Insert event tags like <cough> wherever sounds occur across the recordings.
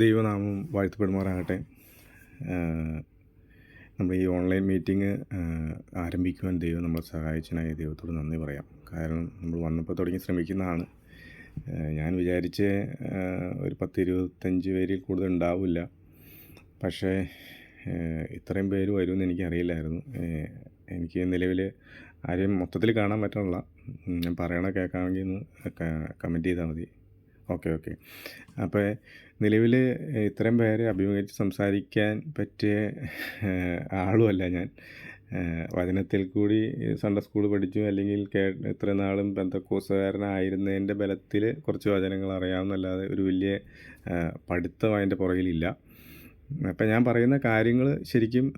ദൈവനാമം വാഴ്ത്തപ്പെടുമാറാകട്ടെ. നമ്മൾ ഈ ഓൺലൈൻ മീറ്റിംഗ് ആരംഭിക്കുവാൻ ദൈവം നമ്മളെ സഹായിച്ചതിനായി ദൈവത്തോട് നന്ദി പറയാം. കാരണം നമ്മൾ വന്നപ്പോൾ തുടങ്ങി ശ്രമിക്കുന്നതാണ്. ഞാൻ വിചാരിച്ച് ഒരു പത്ത് ഇരുപത്തഞ്ച് പേരിൽ കൂടുതൽ ഉണ്ടാവില്ല. പക്ഷേ ഇത്രയും പേര് വരുമെന്ന് എനിക്കറിയില്ലായിരുന്നു. എനിക്ക് നിലവിൽ ആരെയും മൊത്തത്തിൽ കാണാൻ പറ്റണില്ല ഞാൻ പറയണ കേൾക്കാമെങ്കിൽ ഒന്ന് കമന്റ് ചെയ്താൽ മതി. Okay okay. അപ്പോൾ നിലവിൽ ഇത്രയും പേരെ അഭിമുഖീകരിച്ച് സംസാരിക്കാൻ പറ്റിയ ആളുമല്ല ഞാൻ. വചനത്തിൽ കൂടി സൺഡേ സ്കൂൾ പഠിച്ചു അല്ലെങ്കിൽ കേ ഇത്ര നാളും ബന്ധക്കോസുകാരനായിരുന്നതിന്റെ ബലത്തിൽ കുറച്ച് വചനങ്ങൾ അറിയാമെന്നല്ലാതെ ഒരു വലിയ പഠിത്തം അതിന്റെ പുറകിലില്ല. അപ്പം ഞാൻ പറയുന്ന കാര്യങ്ങൾ ശരിക്കും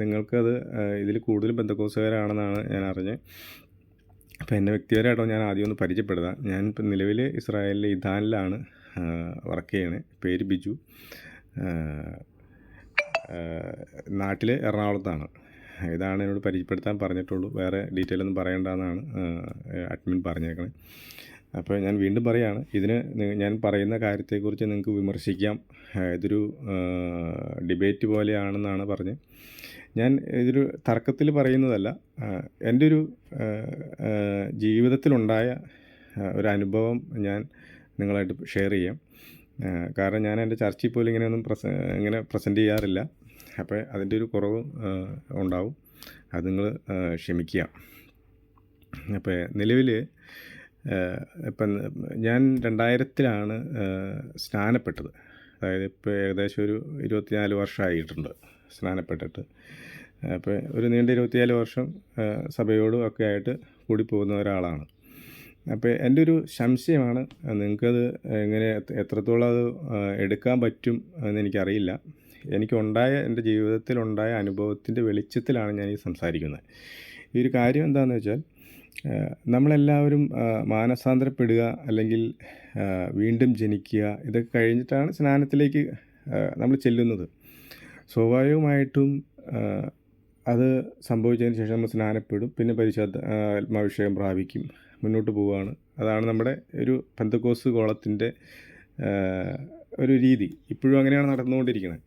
നിങ്ങൾക്കത് ഇതിൽ കൂടുതൽ ബന്ധക്കോസുകാരാണെന്നാണ് ഞാൻ അറിഞ്ഞത്. അപ്പോൾ എന്റെ വ്യക്തിപരമായിട്ടോ ഞാൻ ആദ്യം ഒന്ന് പരിചയപ്പെടുത്താം. ഞാൻ ഇപ്പം നിലവിൽ ഇസ്രായേലിലെ ഇദാനിലാണ് വർക്ക് ചെയ്യണത് പേര് ബിജു. നാട്ടിൽ എറണാകുളത്താണ്. ഇതാണ് എന്നോട് പരിചയപ്പെടുത്താൻ പറഞ്ഞിട്ടുള്ളൂ. വേറെ ഡീറ്റെയിൽ ഒന്നും പറയേണ്ടെന്നാണ് അഡ്മിൻ പറഞ്ഞേക്കണേ. അപ്പോൾ ഞാൻ വീണ്ടും പറയുകയാണ് ഇതിന് ഞാൻ പറയുന്ന കാര്യത്തെക്കുറിച്ച് നിങ്ങൾക്ക് വിമർശിക്കാം. ഇതൊരു ഡിബേറ്റ് പോലെയാണെന്നാണ് പറഞ്ഞത് ഞാൻ ഇതൊരു തർക്കത്തിൽ പറയുന്നതല്ല. എന്റെ ഒരു ജീവിതത്തിലുണ്ടായ ഒരു അനുഭവം ഞാൻ നിങ്ങളായിട്ട് ഷെയർ ചെയ്യാം. കാരണം ഞാൻ എന്റെ ചർച്ചയിൽ പോലും ഇങ്ങനെയൊന്നും പ്രസ ഇങ്ങനെ പ്രസന്റ് ചെയ്യാറില്ല. അപ്പോൾ അതിന്റെ ഒരു കുറവ് ഉണ്ടാവും. അത് നിങ്ങൾ ക്ഷമിക്കുക. അപ്പോൾ നിലവിൽ ഇപ്പം ഞാൻ രണ്ടായിരത്തിലാണ് സ്നാനപ്പെട്ടത്. അതായത് ഇപ്പോൾ ഏകദേശം ഒരു ഇരുപത്തിനാല് വർഷമായിട്ടുണ്ട് സ്നാനപ്പെട്ടിട്ട്. അപ്പോൾ ഒരു നീണ്ട ഇരുപത്തിനാല് വർഷം സഭയോടും ഒക്കെ ആയിട്ട് കൂടി പോകുന്ന ഒരാളാണ്. അപ്പോൾ എന്റെ ഒരു സംശയമാണ് നിങ്ങൾക്കത് എങ്ങനെ എത്രത്തോളം അത് എടുക്കാൻ പറ്റും എന്ന് എനിക്കറിയില്ല. എനിക്കുണ്ടായ എന്റെ ജീവിതത്തിലുണ്ടായ അനുഭവത്തിന്റെ വെളിച്ചത്തിലാണ് ഞാൻ ഈ സംസാരിക്കുന്നത്. ഈ ഒരു കാര്യം എന്താണെന്ന് വെച്ചാൽ നമ്മളെല്ലാവരും മാനസാന്തരപ്പെടുക അല്ലെങ്കിൽ വീണ്ടും ജനിക്കുക ഇതൊക്കെ കഴിഞ്ഞിട്ടാണ് സ്നാനത്തിലേക്ക് നമ്മൾ ചെല്ലുന്നത്. സ്വാഭാവികമായിട്ടും അത് സംഭവിച്ചതിന് ശേഷം നമ്മൾ സ്നാനപ്പെടും. പിന്നെ പരിശുദ്ധ ആ, ആത്മാഭിഷേകം പ്രാപിക്കും. മുന്നോട്ട് പോവുകയാണ്. അതാണ് നമ്മുടെ ഒരു പെന്തക്കോസ് കോളത്തിന്റെ ഒരു രീതി. ഇപ്പോഴും അങ്ങനെയാണ് നടന്നുകൊണ്ടിരിക്കുന്നത്.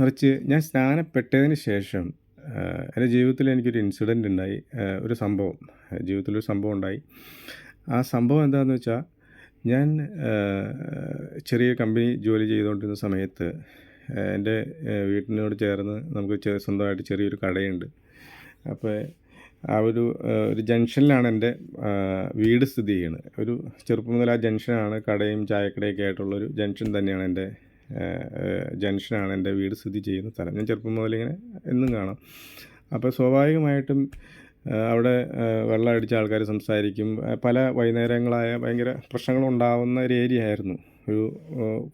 മറിച്ച് ഞാൻ സ്നാനപ്പെട്ടതിന് ശേഷം എന്റെ ജീവിതത്തിൽ എനിക്കൊരു ഇൻസിഡന്റ് ഉണ്ടായി. ഒരു സംഭവം. ജീവിതത്തിലൊരു സംഭവം ഉണ്ടായി. ആ സംഭവം എന്താണെന്ന് വെച്ചാൽ ഞാൻ ചെറിയ കമ്പനി ജോലി ചെയ്തുകൊണ്ടിരുന്ന സമയത്ത് എന്റെ വീട്ടിനോട് ചേർന്ന് നമുക്ക് സ്വന്തമായിട്ട് ചെറിയൊരു കടയുണ്ട്. അപ്പോൾ ആ ഒരു ഒരു ജംഗ്ഷനിലാണ് എന്റെ വീട് സ്ഥിതി ചെയ്യുന്നത്. ഒരു ചെറുപ്പം മുതൽ ആ ജംഗ്ഷനാണ് കടയും ചായക്കടയൊക്കെ ആയിട്ടുള്ളൊരു ജംഗ്ഷൻ തന്നെയാണ് എന്റെ ജംഗ്ഷനാണ് എന്റെ വീട് സ്ഥിതി ചെയ്യുന്ന സ്ഥലം ഞാൻ ചെറുപ്പം മുതലിങ്ങനെ എന്നും കാണാം. അപ്പോൾ സ്വാഭാവികമായിട്ടും അവിടെ വെള്ളം അടിച്ച ആൾക്കാർ സംസാരിക്കും. പല വൈകുന്നേരങ്ങളായ ഭയങ്കര പ്രശ്നങ്ങളുണ്ടാവുന്ന ഒരു ഏരിയ ആയിരുന്നു. ഒരു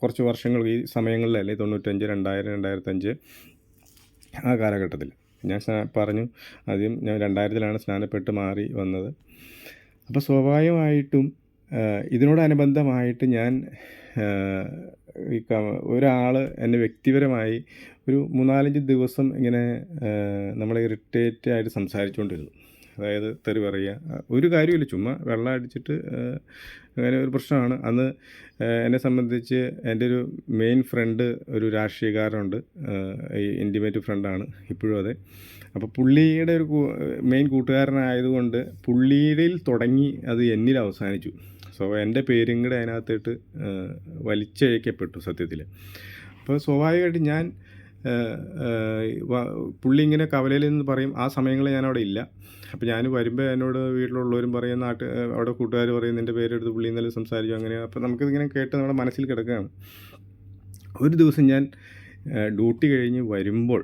കുറച്ച് വർഷങ്ങൾ ഈ സമയങ്ങളിലല്ലേ തൊണ്ണൂറ്റഞ്ച് രണ്ടായിരം രണ്ടായിരത്തഞ്ച് ആ കാലഘട്ടത്തിൽ. ഞാൻ പറഞ്ഞു ആദ്യം ഞാൻ രണ്ടായിരത്തിലാണ് സ്നാനപ്പെട്ട് മാറി വന്നത്. അപ്പോൾ സ്വാഭാവികമായിട്ടും ഇതിനോടനുബന്ധമായിട്ട് ഞാൻ ഒരാൾ എന്നെ വ്യക്തിപരമായി ഒരു മൂന്നാലഞ്ച് ദിവസം ഇങ്ങനെ നമ്മളെ ഇറിറ്റേറ്റ് ആയിട്ട് സംസാരിച്ചുകൊണ്ടിരുന്നു അതായത് തെറി പറയുക ഒരു കാര്യമില്ല ചുമ്മാ വെള്ളം അടിച്ചിട്ട് അങ്ങനെ ഒരു പ്രശ്നമാണ്. അന്ന് എന്നെ സംബന്ധിച്ച് എന്റെ ഒരു മെയിൻ ഫ്രണ്ട് ഒരു രാഷ്ട്രീയക്കാരനുണ്ട്. ഈ ഇന്റിമേറ്റ് ഫ്രണ്ടാണ് ഇപ്പോഴും അതെ. അപ്പോൾ പുള്ളിയുടെ ഒരു മെയിൻ കൂട്ടുകാരനായതുകൊണ്ട് പുള്ളിയിൽ തുടങ്ങി അത് എന്നിൽ അവസാനിച്ചു. സോ എന്റെ പേരും കൂടെ അതിനകത്തോട്ട് വലിച്ചഴിക്കപ്പെട്ടു സത്യത്തിൽ അപ്പോൾ സ്വാഭാവികമായിട്ട് ഞാൻ പുള്ളി ഇങ്ങനെ കവലയിൽ നിന്ന് പറയും ആ സമയങ്ങളിൽ ഞാനവിടെ ഇല്ല. അപ്പോൾ ഞാൻ വരുമ്പോൾ എന്നോട് വീട്ടിലുള്ളവരും പറയും നാട്ട് അവിടെ കൂട്ടുകാർ പറയും നിന്റെ പേരെടുത്ത് പുള്ളി ഇന്നലെ സംസാരിച്ചു അങ്ങനെ. അപ്പോൾ നമുക്കിതിങ്ങനെ കേട്ട് നമ്മുടെ മനസ്സിൽ കിടക്കുകയാണ്. ഒരു ദിവസം ഞാൻ ഡ്യൂട്ടി കഴിഞ്ഞ് വരുമ്പോൾ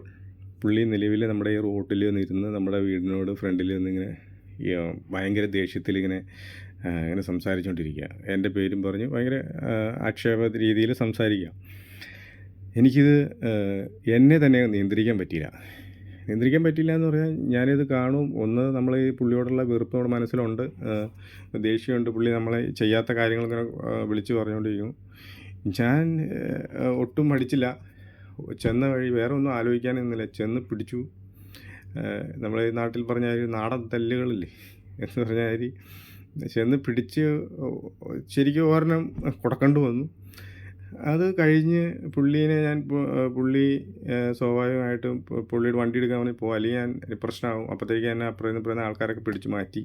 പുള്ളി നിലവിൽ നമ്മുടെ ഈ റോട്ടിൽ നിന്നിരുന്ന് നമ്മുടെ വീടിനോട് ഫ്രണ്ടിൽ നിന്നിങ്ങനെ ഭയങ്കര ദേഷ്യത്തിൽ ഇങ്ങനെ ഇങ്ങനെ സംസാരിച്ചുകൊണ്ടിരിക്കുക എന്റെ പേരും പറഞ്ഞ് ഭയങ്കര ആക്ഷേപ രീതിയിൽ സംസാരിക്കുക. എനിക്കിത് എന്നെ തന്നെ നിയന്ത്രിക്കാൻ പറ്റിയില്ല. നിയന്ത്രിക്കാൻ പറ്റില്ല എന്ന് പറഞ്ഞാൽ ഞാനിത് കാണും. ഒന്ന് നമ്മൾ ഈ പുള്ളിയോടുള്ള വെറുപ്പ് നമ്മുടെ മനസ്സിലുണ്ട്. ദേഷ്യമുണ്ട്. പുള്ളി നമ്മളെ ചെയ്യാത്ത കാര്യങ്ങൾ ഇങ്ങനെ വിളിച്ചു വിളിച്ച് പറഞ്ഞുകൊണ്ടിരിക്കും. ഞാൻ ഒട്ടും പഠിച്ചില്ല ചെന്ന വഴി വേറെ ഒന്നും ആലോചിക്കാനൊന്നുമില്ല. ചെന്ന് പിടിച്ചു. നമ്മളെ നാട്ടിൽ പറഞ്ഞ നാടൻ തല്ലുകളില്ലേ? എന്ന് പറഞ്ഞ മാതിരി ചെന്ന് പിടിച്ച് ശരിക്കും ഒരെണ്ണം കൊടുക്കേണ്ടി വന്നു. അത് കഴിഞ്ഞ് പുള്ളീനെ ഞാൻ പുള്ളി സ്വാഭാവികമായിട്ടും പുള്ളിയുടെ വണ്ടി എടുക്കാൻ വേണ്ടി പോകും അല്ലെങ്കിൽ ഞാൻ പ്രശ്നമാകും അപ്പോഴത്തേക്ക് എന്നെ അപ്പുറം ഇപ്പുറം ആൾക്കാരൊക്കെ പിടിച്ച് മാറ്റി.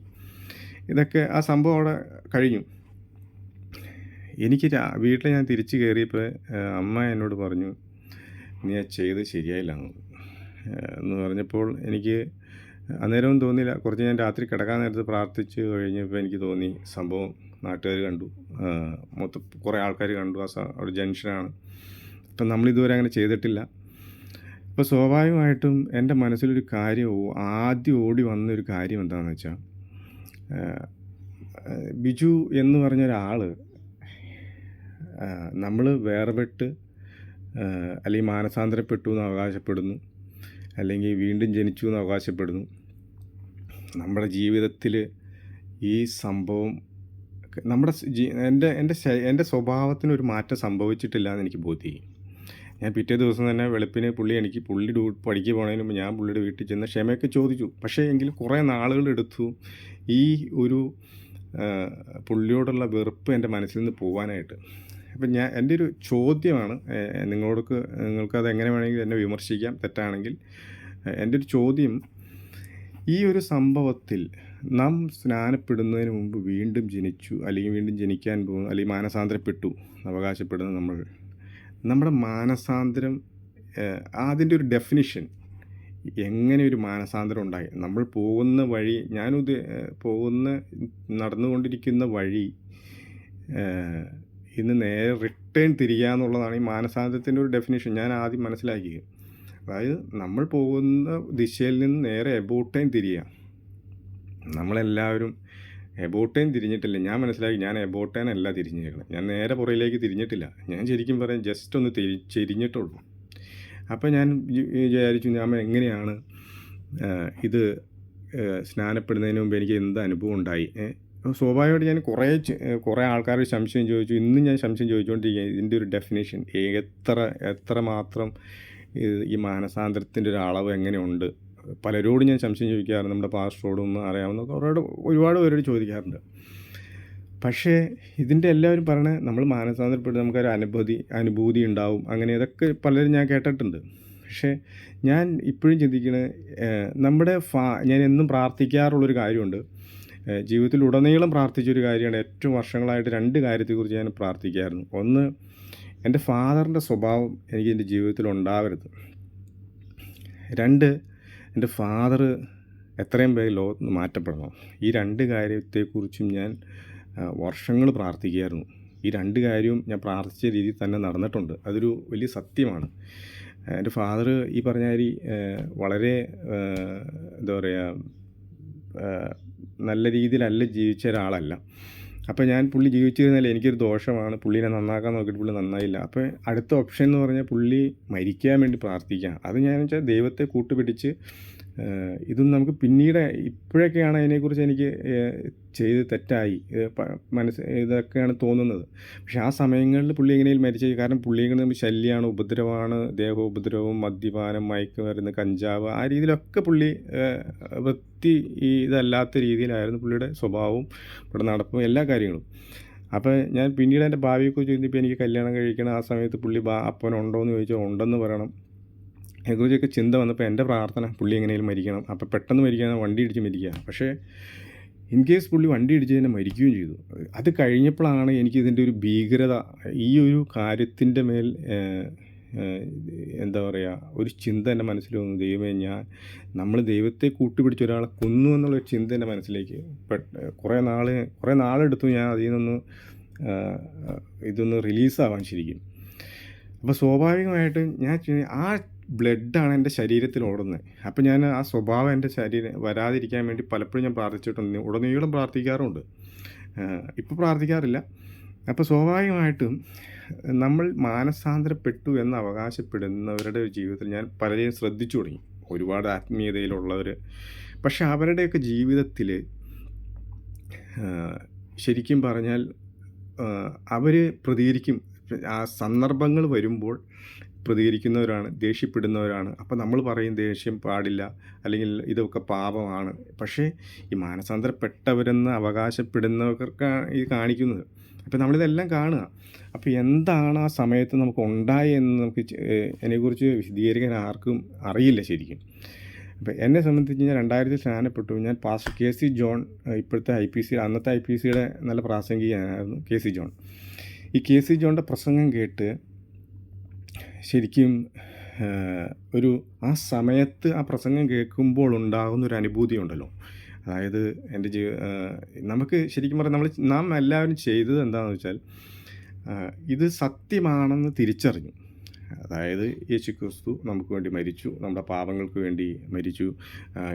ഇതൊക്കെ ആ സംഭവം അവിടെ കഴിഞ്ഞു. എനിക്ക് വീട്ടിൽ ഞാൻ തിരിച്ച് കയറിയപ്പോൾ അമ്മ എന്നോട് പറഞ്ഞു നീ ചെയ്ത് ശരിയായില്ല. എന്ന് പറഞ്ഞപ്പോൾ എനിക്ക് അന്നേരവും തോന്നിയില്ല. കുറച്ച് ഞാൻ രാത്രി കിടക്കാൻ നേരത്ത് പ്രാർത്ഥിച്ച് കഴിഞ്ഞപ്പോൾ എനിക്ക് തോന്നി സംഭവം നാട്ടുകാർ കണ്ടു. മൊത്തം കുറേ ആൾക്കാർ കണ്ടു. ആ അവിടെ ജംഗ്ഷനാണ്. അപ്പം നമ്മളിതുവരെ അങ്ങനെ ചെയ്തിട്ടില്ല. അപ്പോൾ സ്വാഭാവികമായിട്ടും എന്റെ മനസ്സിലൊരു കാര്യം ആദ്യം ഓടി വന്നൊരു കാര്യം എന്താണെന്ന് വെച്ചാൽ ബിജു എന്ന് പറഞ്ഞ ഒരാൾ നമ്മൾ വേർപെട്ട് അല്ലെങ്കിൽ മാനസാന്തരപ്പെട്ടു എന്ന് അവകാശപ്പെടുന്നു. അല്ലെങ്കിൽ വീണ്ടും ജനിച്ചു എന്ന് അവകാശപ്പെടുന്നു. നമ്മുടെ ജീവിതത്തിൽ ഈ സംഭവം നമ്മുടെ എന്റെ എന്റെ എന്റെ സ്വഭാവത്തിന് ഒരു മാറ്റം സംഭവിച്ചിട്ടില്ല എന്ന് എനിക്ക് ബോധ്യം ഞാൻ പിറ്റേ ദിവസം തന്നെ വെളുപ്പിന് പുള്ളി എനിക്ക് പുള്ളി പഠിക്കു പോണതിന് മുമ്പ് ഞാൻ പുള്ളിയുടെ വീട്ടിൽ ചെന്ന് ക്ഷമയൊക്കെ ചോദിച്ചു. പക്ഷേ എങ്കിലും കുറേ നാളുകൾ എടുത്തു ഈ ഒരു പുള്ളിയോടുള്ള വെറുപ്പ് എന്റെ മനസ്സിൽ നിന്ന് പോകാനായിട്ട് അപ്പം ഞാൻ എന്റെ ഒരു ചോദ്യമാണ്. നിങ്ങളോട് നിങ്ങളോടൊക്കെ നിങ്ങൾക്കത് എങ്ങനെ വേണമെങ്കിൽ എന്നെ വിമർശിക്കാം തെറ്റാണെങ്കിൽ. എന്റെ ഒരു ചോദ്യം ഈ ഒരു സംഭവത്തിൽ നാം സ്നാനപ്പെടുന്നതിന് മുമ്പ് വീണ്ടും ജനിച്ചു അല്ലെങ്കിൽ വീണ്ടും ജനിക്കാൻ പോകുന്നു അല്ലെങ്കിൽ മാനസാന്തരപ്പെട്ടു അവകാശപ്പെടുന്നു നമ്മൾ. നമ്മുടെ മാനസാന്തരം അതിന്റെ ഒരു ഡെഫിനിഷൻ എങ്ങനെ ഒരു മാനസാന്തരം ഉണ്ടായി? നമ്മൾ പോകുന്ന വഴി ഞാനുദ്ദ ഏഹ്, പോകുന്ന നടന്നുകൊണ്ടിരിക്കുന്ന വഴി ഇന്ന് നേരെ റിട്ടേൺ തിരിയുക എന്നുള്ളതാണ് ഈ മാനസാന്തരത്തിന്റെ ഒരു ഡെഫിനേഷൻ ഞാൻ ആദ്യം മനസ്സിലാക്കിയത്. അതായത് നമ്മൾ പോകുന്ന ദിശയിൽ നിന്ന് നേരെ എബോട്ടേം തിരിയുക നമ്മളെല്ലാവരും എബോട്ടേം തിരിഞ്ഞിട്ടില്ല. ഞാൻ മനസ്സിലാക്കി ഞാൻ എബോട്ട് അല്ല തിരിഞ്ഞേക്കണം ഞാൻ നേരെ പുറയിലേക്ക് തിരിഞ്ഞിട്ടില്ല. ഞാൻ ശരിക്കും പറയാം ജസ്റ്റ് ഒന്ന് തിരി ചെരിഞ്ഞിട്ടുള്ളൂ. അപ്പോൾ ഞാൻ വിചാരിച്ചു ഞാൻ എങ്ങനെയാണ് ഇത് സ്നാനപ്പെടുന്നതിന് മുമ്പ് എനിക്ക് എന്ത് അനുഭവം ഉണ്ടായി? സ്വാഭാവികമായിട്ട് ഞാൻ കുറേ കുറേ ആൾക്കാർ സംശയം ചോദിച്ചു. ഇന്നും ഞാൻ സംശയം ചോദിച്ചുകൊണ്ടിരിക്കുകയാണ് ഇതിന്റെ ഒരു ഡെഫിനേഷൻ എത്ര എത്ര മാത്രം ഈ മാനസാന്തരത്തിന്റെ ഒരു അളവ് എങ്ങനെയുണ്ട്? പലരോടും ഞാൻ സംശയം ചോദിക്കാറുണ്ട്. നമ്മുടെ പാസ്റ്ററോടും അറിയാവുന്ന കുറേ ഒരുപാട് പേരോട് ചോദിക്കാറുണ്ട്. പക്ഷേ ഇതിന്റെ എല്ലാവരും പറയണ നമ്മൾ മാനസാന്തരപ്പെട്ട് നമുക്കൊരു അനുഭൂതി അനുഭൂതി ഉണ്ടാവും. അങ്ങനെ ഇതൊക്കെ പലരും ഞാൻ കേട്ടിട്ടുണ്ട്. പക്ഷേ ഞാൻ ഇപ്പോഴും ചിന്തിക്കുന്നത് നമ്മുടെ ഫാ ഞാൻ എന്നും പ്രാർത്ഥിക്കാറുള്ളൊരു കാര്യമുണ്ട്. ഉടനീളം പ്രാർത്ഥിച്ചൊരു കാര്യമാണ്. ഏറ്റവും വർഷങ്ങളായിട്ട് രണ്ട് കാര്യത്തെക്കുറിച്ച് ഞാൻ പ്രാർത്ഥിക്കായിരുന്നു. ഒന്ന് എന്റെ ഫാദറിന്റെ സ്വഭാവം എനിക്ക് എന്റെ ജീവിതത്തിൽ ഉണ്ടാവരുത്. രണ്ട് എന്റെ ഫാദർ എത്രയും പേര് ലോകത്ത് നിന്ന് മാറ്റപ്പെടണം. ഈ രണ്ട് കാര്യത്തെക്കുറിച്ചും ഞാൻ വർഷങ്ങൾ പ്രാർത്ഥിക്കുകയായിരുന്നു ഈ രണ്ട് കാര്യവും ഞാൻ പ്രാർത്ഥിച്ച രീതിയിൽ തന്നെ നടന്നിട്ടുണ്ട്. അതൊരു വലിയ സത്യമാണ്. എന്റെ ഫാദർ ഈ പറഞ്ഞ വളരെ എന്താ പറയുക നല്ല രീതിയിലല്ല ജീവിച്ച ഒരാളല്ല. അപ്പോൾ ഞാൻ പുള്ളി ജീവിച്ചിരുന്നാൽ എനിക്കൊരു ദോഷമാണ്. പുള്ളിനെ നന്നാക്കാൻ നോക്കിയിട്ട് പുള്ളി നന്നായില്ല. അപ്പോൾ അടുത്ത ഓപ്ഷൻ എന്ന് പറഞ്ഞാൽ പുള്ളി മരിക്കാൻ വേണ്ടി പ്രാർത്ഥിക്കുക അത് ഞാൻ വെച്ചാൽ ദൈവത്തെ കൂട്ടുപിടിച്ച് ഇതൊന്നും നമുക്ക് പിന്നീട് ഇപ്പോഴൊക്കെയാണ് അതിനെക്കുറിച്ച് എനിക്ക് ചെയ്ത് തെറ്റായി മനസ്സ് ഇതൊക്കെയാണ് തോന്നുന്നത്. പക്ഷെ ആ സമയങ്ങളിൽ പുള്ളി എങ്ങനെയും മരിച്ചു. കാരണം പുള്ളിയെ നമ്മൾ ശല്യമാണ് ഉപദ്രവമാണ് ദേഹോപദ്രവം മദ്യപാനം മയക്കുമരുന്ന് കഞ്ചാവ് ആ രീതിയിലൊക്കെ പുള്ളി വൃത്തി ഇതല്ലാത്ത രീതിയിലായിരുന്നു പുള്ളിയുടെ സ്വഭാവവും ഇവിടെ നടപ്പും എല്ലാ കാര്യങ്ങളും. അപ്പോൾ ഞാൻ പിന്നീട് എന്റെ ഭാവിയെക്കുറിച്ച് ചിന്തിപ്പോൾ എനിക്ക് കല്യാണം കഴിക്കണം ആ സമയത്ത് പുള്ളി ബാ അപ്പനുണ്ടോ എന്ന് ചോദിച്ചാൽ ഉണ്ടെന്ന് പറയണം. അതിനെക്കുറിച്ചൊക്കെ ചിന്ത വന്നപ്പോൾ എന്റെ പ്രാർത്ഥന പുള്ളി എങ്ങനെയും മരിക്കണം. അപ്പോൾ പെട്ടെന്ന് മരിക്കാൻ വണ്ടി ഇടിച്ച് മരിക്കുക പക്ഷേ ഇൻ കേസ് പുള്ളി വണ്ടി ഇടിച്ച് തന്നെ മരിക്കുകയും ചെയ്തു. അത് കഴിഞ്ഞപ്പോഴാണ് എനിക്ക് ഇതിന്റെ ഒരു ഭീകരത ഈ ഒരു കാര്യത്തിന്റെ മേൽ എന്താ പറയുക ഒരു ചിന്ത എന്റെ മനസ്സിൽ വന്നു. ദൈവമേ ഞാൻ നമ്മൾ ദൈവത്തെ കൂട്ടിപ്പിടിച്ച് ഒരാളെ കൊന്നു എന്നുള്ള ഒരു ചിന്ത എന്റെ മനസ്സിലേക്ക് കുറേ നാൾ കുറേ നാളെടുത്തു ഞാൻ അതിൽ നിന്ന് ഇതൊന്ന് റിലീസാവാൻ ശരിക്കും. അപ്പോൾ സ്വാഭാവികമായിട്ടും ഞാൻ ആ ബ്ലഡാണ് എന്റെ ശരീരത്തിൽ ഓടുന്നത്. അപ്പോൾ ഞാൻ ആ സ്വഭാവം എന്റെ ശരീരം വരാതിരിക്കാൻ വേണ്ടി പലപ്പോഴും ഞാൻ പ്രാർത്ഥിച്ചിട്ടുണ്ട്. ഉടനീളം പ്രാർത്ഥിക്കാറുണ്ട്. ഇപ്പോൾ പ്രാർത്ഥിക്കാറില്ല. അപ്പോൾ സ്വാഭാവികമായിട്ടും നമ്മൾ മാനസാന്തരപ്പെട്ടു എന്ന് അവകാശപ്പെടുന്നവരുടെ ജീവിതത്തിൽ ഞാൻ പലരെയും ശ്രദ്ധിച്ചു തുടങ്ങി. ഒരുപാട് ആത്മീയതയിലുള്ളവർ പക്ഷെ അവരുടെയൊക്കെ ജീവിതത്തിൽ ശരിക്കും പറഞ്ഞാൽ അവർ പ്രതികരിക്കും. ആ സന്ദർഭങ്ങൾ വരുമ്പോൾ പ്രതികരിക്കുന്നവരാണ് ദേഷ്യപ്പെടുന്നവരാണ്. അപ്പോൾ നമ്മൾ പറയും ദേഷ്യം പാടില്ല അല്ലെങ്കിൽ ഇതൊക്കെ പാപമാണ്. പക്ഷേ ഈ മാനസാന്തരപ്പെട്ടവരെന്ന് അവകാശപ്പെടുന്നവർക്കാണ് ഇത് കാണിക്കുന്നത്. അപ്പോൾ നമ്മളിതെല്ലാം കാണുക. അപ്പോൾ എന്താണ് ആ സമയത്ത് നമുക്ക് ഉണ്ടായെന്ന് നമുക്ക് അതിനെക്കുറിച്ച് വിശദീകരിക്കാൻ ആർക്കും അറിയില്ല ശരിക്കും. അപ്പോൾ എന്നെ സംബന്ധിച്ച് ഞാൻ രണ്ടായിരത്തിൽ സ്നാനപ്പെട്ടു. ഞാൻ പാസ്റ്റർ കെ സി ജോൺ ഇപ്പോഴത്തെ ഐ പി സി അന്നത്തെ ഐ പി സിയുടെ നല്ല പ്രാസംഗികനായിരുന്നു കെ സി ജോൺ. ഈ കെ സി ജോണിന്റെ പ്രസംഗം കേട്ട് ശരിക്കും ഒരു ആ സമയത്ത് ആ പ്രസംഗം കേൾക്കുമ്പോൾ ഉണ്ടാകുന്ന ഒരു അനുഭൂതി ഉണ്ടല്ലോ. അതായത് എന്റെ ജീവ നമുക്ക് ശരിക്കും പറഞ്ഞാൽ നമ്മൾ നാം എല്ലാവരും ചെയ്തത് എന്താണെന്ന് വെച്ചാൽ ഇത് സത്യമാണെന്ന് തിരിച്ചറിഞ്ഞു. അതായത് യേശു ക്രിസ്തു നമുക്ക് വേണ്ടി മരിച്ചു നമ്മുടെ പാപങ്ങൾക്ക് വേണ്ടി മരിച്ചു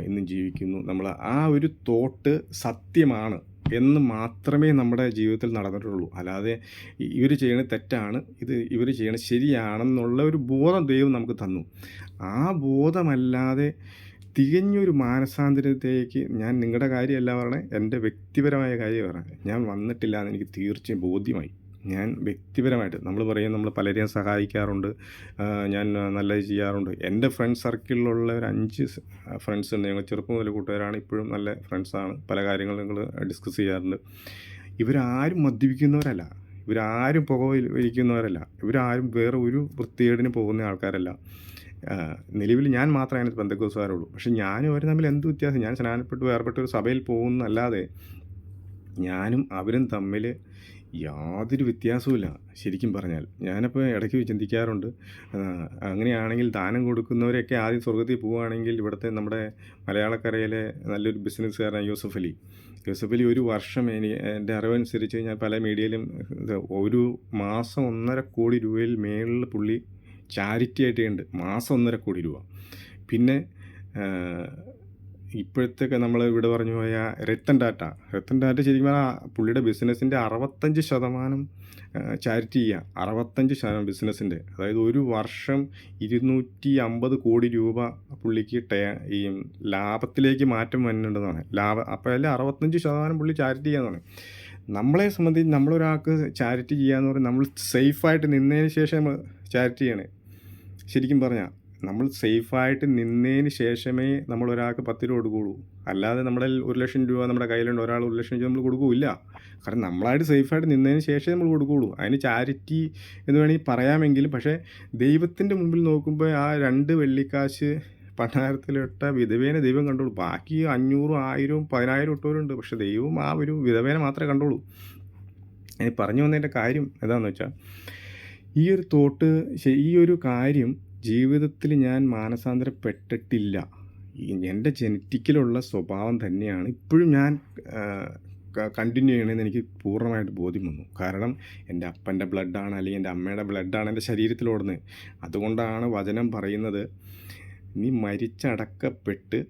ഇന്നും ജീവിക്കുന്നു. നമ്മൾ ആ ഒരു തോട്ട് സത്യമാണ് എന്ന് മാത്രമേ നമ്മുടെ ജീവിതത്തിൽ നടന്നിട്ടുള്ളൂ. അല്ലാതെ ഇവർ ചെയ്യണ തെറ്റാണ് ഇത് ഇവർ ചെയ്യണ ശരിയാണെന്നുള്ള ഒരു ബോധം ദൈവം നമുക്ക് തന്നു. ആ ബോധമല്ലാതെ തികഞ്ഞൊരു മാനസാന്തരത്തേക്ക് ഞാൻ നിങ്ങളുടെ കാര്യമല്ല പറയണേ എന്റെ വ്യക്തിപരമായ കാര്യം പറയണേ ഞാൻ വന്നിട്ടില്ല എന്ന് എനിക്ക് തീർച്ചയായും ബോധ്യമായി. ഞാൻ വ്യക്തിപരമായിട്ട് നമ്മൾ പറയും നമ്മൾ പലരെയും സഹായിക്കാറുണ്ട്. ഞാൻ നല്ലത് ചെയ്യാറുണ്ട്. എന്റെ ഫ്രണ്ട് സർക്കിളിലുള്ള ഒരു അഞ്ച് ഫ്രണ്ട്സ് ഉണ്ട്. ഞങ്ങൾ ചെറുപ്പം മുതൽ കൂട്ടുകാരാണ്. ഇപ്പോഴും നല്ല ഫ്രണ്ട്സാണ് പല കാര്യങ്ങളും ഞങ്ങൾ ഡിസ്കസ് ചെയ്യാറുണ്ട്. ഇവരാരും മദ്യപിക്കുന്നവരല്ല. ഇവരാരും പുക വലി- വലിക്കുന്നവരല്ല. ഇവരാരും വേറെ ഒരു വൃത്തികേടിന് പോകുന്ന ആൾക്കാരല്ല. നിലവിൽ ഞാൻ മാത്രമേ അതിനകത്ത് ബന്ധക്കോസുകാരുള്ളൂ. പക്ഷെ ഞാനും അവർ തമ്മിൽ എന്ത് വ്യത്യാസം? ഞാൻ സ്നാനപ്പെട്ട് വേർപെട്ട ഒരു സഭയിൽ പോകുന്നല്ലാതെ ഞാനും അവരും തമ്മിൽ യാതൊരു വ്യത്യാസവുമില്ല. ശരിക്കും പറഞ്ഞാൽ. ഞാനപ്പോൾ ഇടയ്ക്ക് ചിന്തിക്കാറുണ്ട്. അങ്ങനെയാണെങ്കിൽ ദാനം കൊടുക്കുന്നവരെയൊക്കെ ആദ്യം സ്വർഗത്തിൽ പോവുകയാണെങ്കിൽ ഇവിടുത്തെ നമ്മുടെ മലയാളക്കരയിലെ നല്ലൊരു ബിസിനസ്സുകാരനാണ് യൂസഫ് അലി. യൂസഫ് അലി ഒരു വർഷം എനി എന്റെ അറിവനുസരിച്ച് ഞാൻ പല മീഡിയയിലും ഒരു മാസം ഒന്നര കോടി രൂപയിൽ മേളിൽ പുള്ളി ചാരിറ്റി ആയിട്ട് ഉണ്ട് മാസം ഒന്നര കോടി രൂപ. പിന്നെ ഇപ്പോഴത്തെ നമ്മൾ ഇവിടെ പറഞ്ഞു പോയ രത്തൻ ടാറ്റ. രത്തൻ ടാറ്റ ശരിക്കും പറഞ്ഞാൽ പുള്ളിയുടെ ബിസിനസ്സിന്റെ അറുപത്തഞ്ച് ശതമാനം ചാരിറ്റി ചെയ്യുക അറുപത്തഞ്ച് ശതമാനം ബിസിനസ്സിന്റെ അതായത് ഒരു വർഷം ഇരുന്നൂറ്റി അമ്പത് കോടി രൂപ പുള്ളിക്ക് ടേ ഈ ലാഭത്തിലേക്ക് മാറ്റം വരുന്നുണ്ടെന്നാണ് ലാഭം അപ്പോൾ അതിൽ അറുപത്തഞ്ച് ശതമാനം പുള്ളി ചാരിറ്റി ചെയ്യാന്നാണ് നമ്മളെ സംബന്ധിച്ച് നമ്മളൊരാൾക്ക് ചാരിറ്റി ചെയ്യാന്ന് പറഞ്ഞാൽ നമ്മൾ സേഫായിട്ട് നിന്നതിന് ശേഷം നമ്മൾ ചാരിറ്റി ചെയ്യണേ. ശരിക്കും പറഞ്ഞാൽ നമ്മൾ സേഫായിട്ട് നിന്നതിന് ശേഷമേ നമ്മൾ ഒരാൾക്ക് പത്ത് രൂപ കൊടുക്കുകയുള്ളൂ. അല്ലാതെ നമ്മുടെ ഒരു ലക്ഷം രൂപ നമ്മുടെ കയ്യിലുണ്ട് ഒരാൾ ഒരു ലക്ഷം രൂപ നമ്മൾ കൊടുക്കില്ല കാരണം നമ്മളായിട്ട് സേഫായിട്ട് നിന്നതിന് ശേഷമേ നമ്മൾ കൊടുക്കുകയുള്ളൂ. അതിന് ചാരിറ്റി എന്ന് വേണമെങ്കിൽ പറയാമെങ്കിലും പക്ഷേ ദൈവത്തിന്റെ മുമ്പിൽ നോക്കുമ്പോൾ ആ രണ്ട് വെള്ളിക്കാശ് പണ്ടാരത്തിലിട്ട വിധവേനെ ദൈവം കണ്ടോളൂ ബാക്കി അഞ്ഞൂറും ആയിരവും പതിനായിരം ഇട്ടവരുണ്ട്. പക്ഷെ ദൈവം ആ ഒരു വിധവേനെ മാത്രമേ കണ്ടോളൂ ഇനി പറഞ്ഞു വന്നതിന്റെ കാര്യം എന്താണെന്ന് വെച്ചാൽ ഈ ഒരു തോട്ട് ഈ ഒരു കാര്യം ജീവിതത്തിൽ ഞാൻ മാനസാന്തരപ്പെട്ടിട്ടില്ല. എന്റെ ജനറ്റിക്കിലുള്ള സ്വഭാവം തന്നെയാണ് ഇപ്പോഴും ഞാൻ കണ്ടിന്യൂ ചെയ്യണമെന്ന് എനിക്ക് പൂർണമായിട്ട് ബോധ്യം വന്നു. കാരണം എന്റെ അപ്പന്റെ ബ്ലഡാണ് അല്ലെങ്കിൽ എന്റെ അമ്മയുടെ ബ്ലഡാണ് എന്റെ ശരീരത്തിലോടുന്നത്. അതുകൊണ്ടാണ് വചനം പറയുന്നത് നീ മരിച്ചടക്കപ്പെട്ട്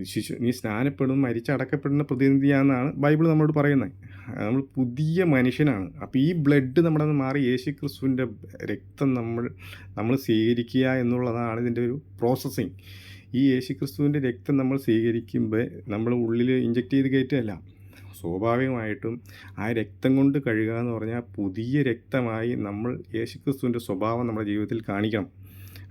ശിശു നീ സ്നാനപ്പെടും മരിച്ചടക്കപ്പെടുന്ന പ്രതിനിധിയാണെന്നാണ് ബൈബിൾ നമ്മളോട് പറയുന്നത്. നമ്മൾ പുതിയ മനുഷ്യനാണ്. അപ്പോൾ ഈ ബ്ലഡ് നമ്മുടെ മാറി യേശു ക്രിസ്തുവിന്റെ രക്തം നമ്മൾ നമ്മൾ സ്വീകരിക്കുക എന്നുള്ളതാണ് ഇതിന്റെ ഒരു പ്രോസസ്സിങ് ഈ യേശു ക്രിസ്തുവിന്റെ രക്തം നമ്മൾ സ്വീകരിക്കുമ്പോൾ നമ്മൾ ഉള്ളിൽ ഇഞ്ചെക്ട് ചെയ്ത് കയറ്റുകയല്ല. സ്വാഭാവികമായിട്ടും ആ രക്തം കൊണ്ട് കഴുകുക എന്ന് പറഞ്ഞാൽ പുതിയ രക്തമായി നമ്മൾ യേശു ക്രിസ്തുവിന്റെ സ്വഭാവം നമ്മുടെ ജീവിതത്തിൽ കാണിക്കണം.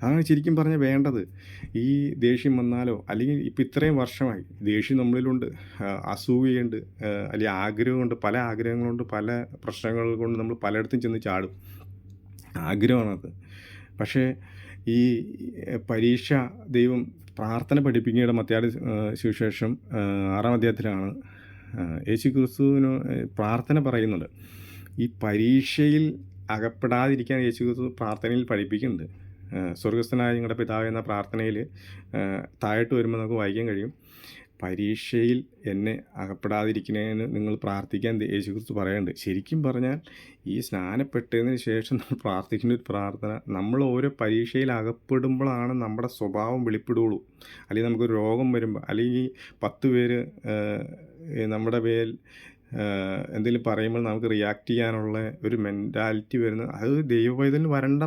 അതാണ് ശരിക്കും പറഞ്ഞാൽ വേണ്ടത്. ഈ ദേഷ്യം വന്നാലോ അല്ലെങ്കിൽ ഇപ്പം ഇത്രയും വർഷമായി ദേഷ്യം നമ്മളിലുണ്ട് അസൂയുണ്ട് അല്ലെങ്കിൽ ആഗ്രഹമുണ്ട് പല ആഗ്രഹങ്ങളുണ്ട് പല പ്രശ്നങ്ങൾ കൊണ്ട് നമ്മൾ പലയിടത്തും ചെന്ന് ചാടും. ആഗ്രഹമാണത്. പക്ഷേ ഈ പരീക്ഷ ദൈവം പ്രാർത്ഥന പഠിപ്പിക്കുകയുടെ മത്യാടി സുവിശേഷം ആറാം അധ്യായത്തിലാണ് യേശു ക്രിസ്തുവിന് പ്രാർത്ഥന പറയുന്നുണ്ട് ഈ പരീക്ഷയിൽ അകപ്പെടാതിരിക്കാൻ യേശു ക്രിസ്തു പ്രാർത്ഥനയിൽ പഠിപ്പിക്കുന്നുണ്ട്. സ്വർഗസ്ഥനായ നിങ്ങളുടെ പിതാവ് എന്ന പ്രാർത്ഥനയിൽ താഴോട്ട് വരുമ്പോൾ നമുക്ക് വായിക്കാൻ കഴിയും. പരീക്ഷയിൽ എന്നെ അകപ്പെടാതിരിക്കണേന്ന് നിങ്ങൾ പ്രാർത്ഥിക്കാൻ യേശുക്രിസ്തു യേശു ക്രിസ്തു പറയുന്നുണ്ട്. ശരിക്കും പറഞ്ഞാൽ ഈ സ്നാനപ്പെട്ടതിന് ശേഷം നമ്മൾ പ്രാർത്ഥിക്കുന്ന ഒരു പ്രാർത്ഥന നമ്മൾ ഓരോ പരീക്ഷയിൽ അകപ്പെടുമ്പോഴാണ് നമ്മുടെ സ്വഭാവം വെളിപ്പെടുകയുള്ളൂ അല്ലെങ്കിൽ നമുക്കൊരു രോഗം വരുമ്പോൾ അല്ലെങ്കിൽ പത്ത് പേര് നമ്മുടെ പേരിൽ എന്തെങ്കിലും പറയുമ്പോൾ നമുക്ക് റിയാക്ട് ചെയ്യാനുള്ള ഒരു മെന്റാലിറ്റി വരുന്നത് അത് ദൈവവൈതലിന് വരേണ്ട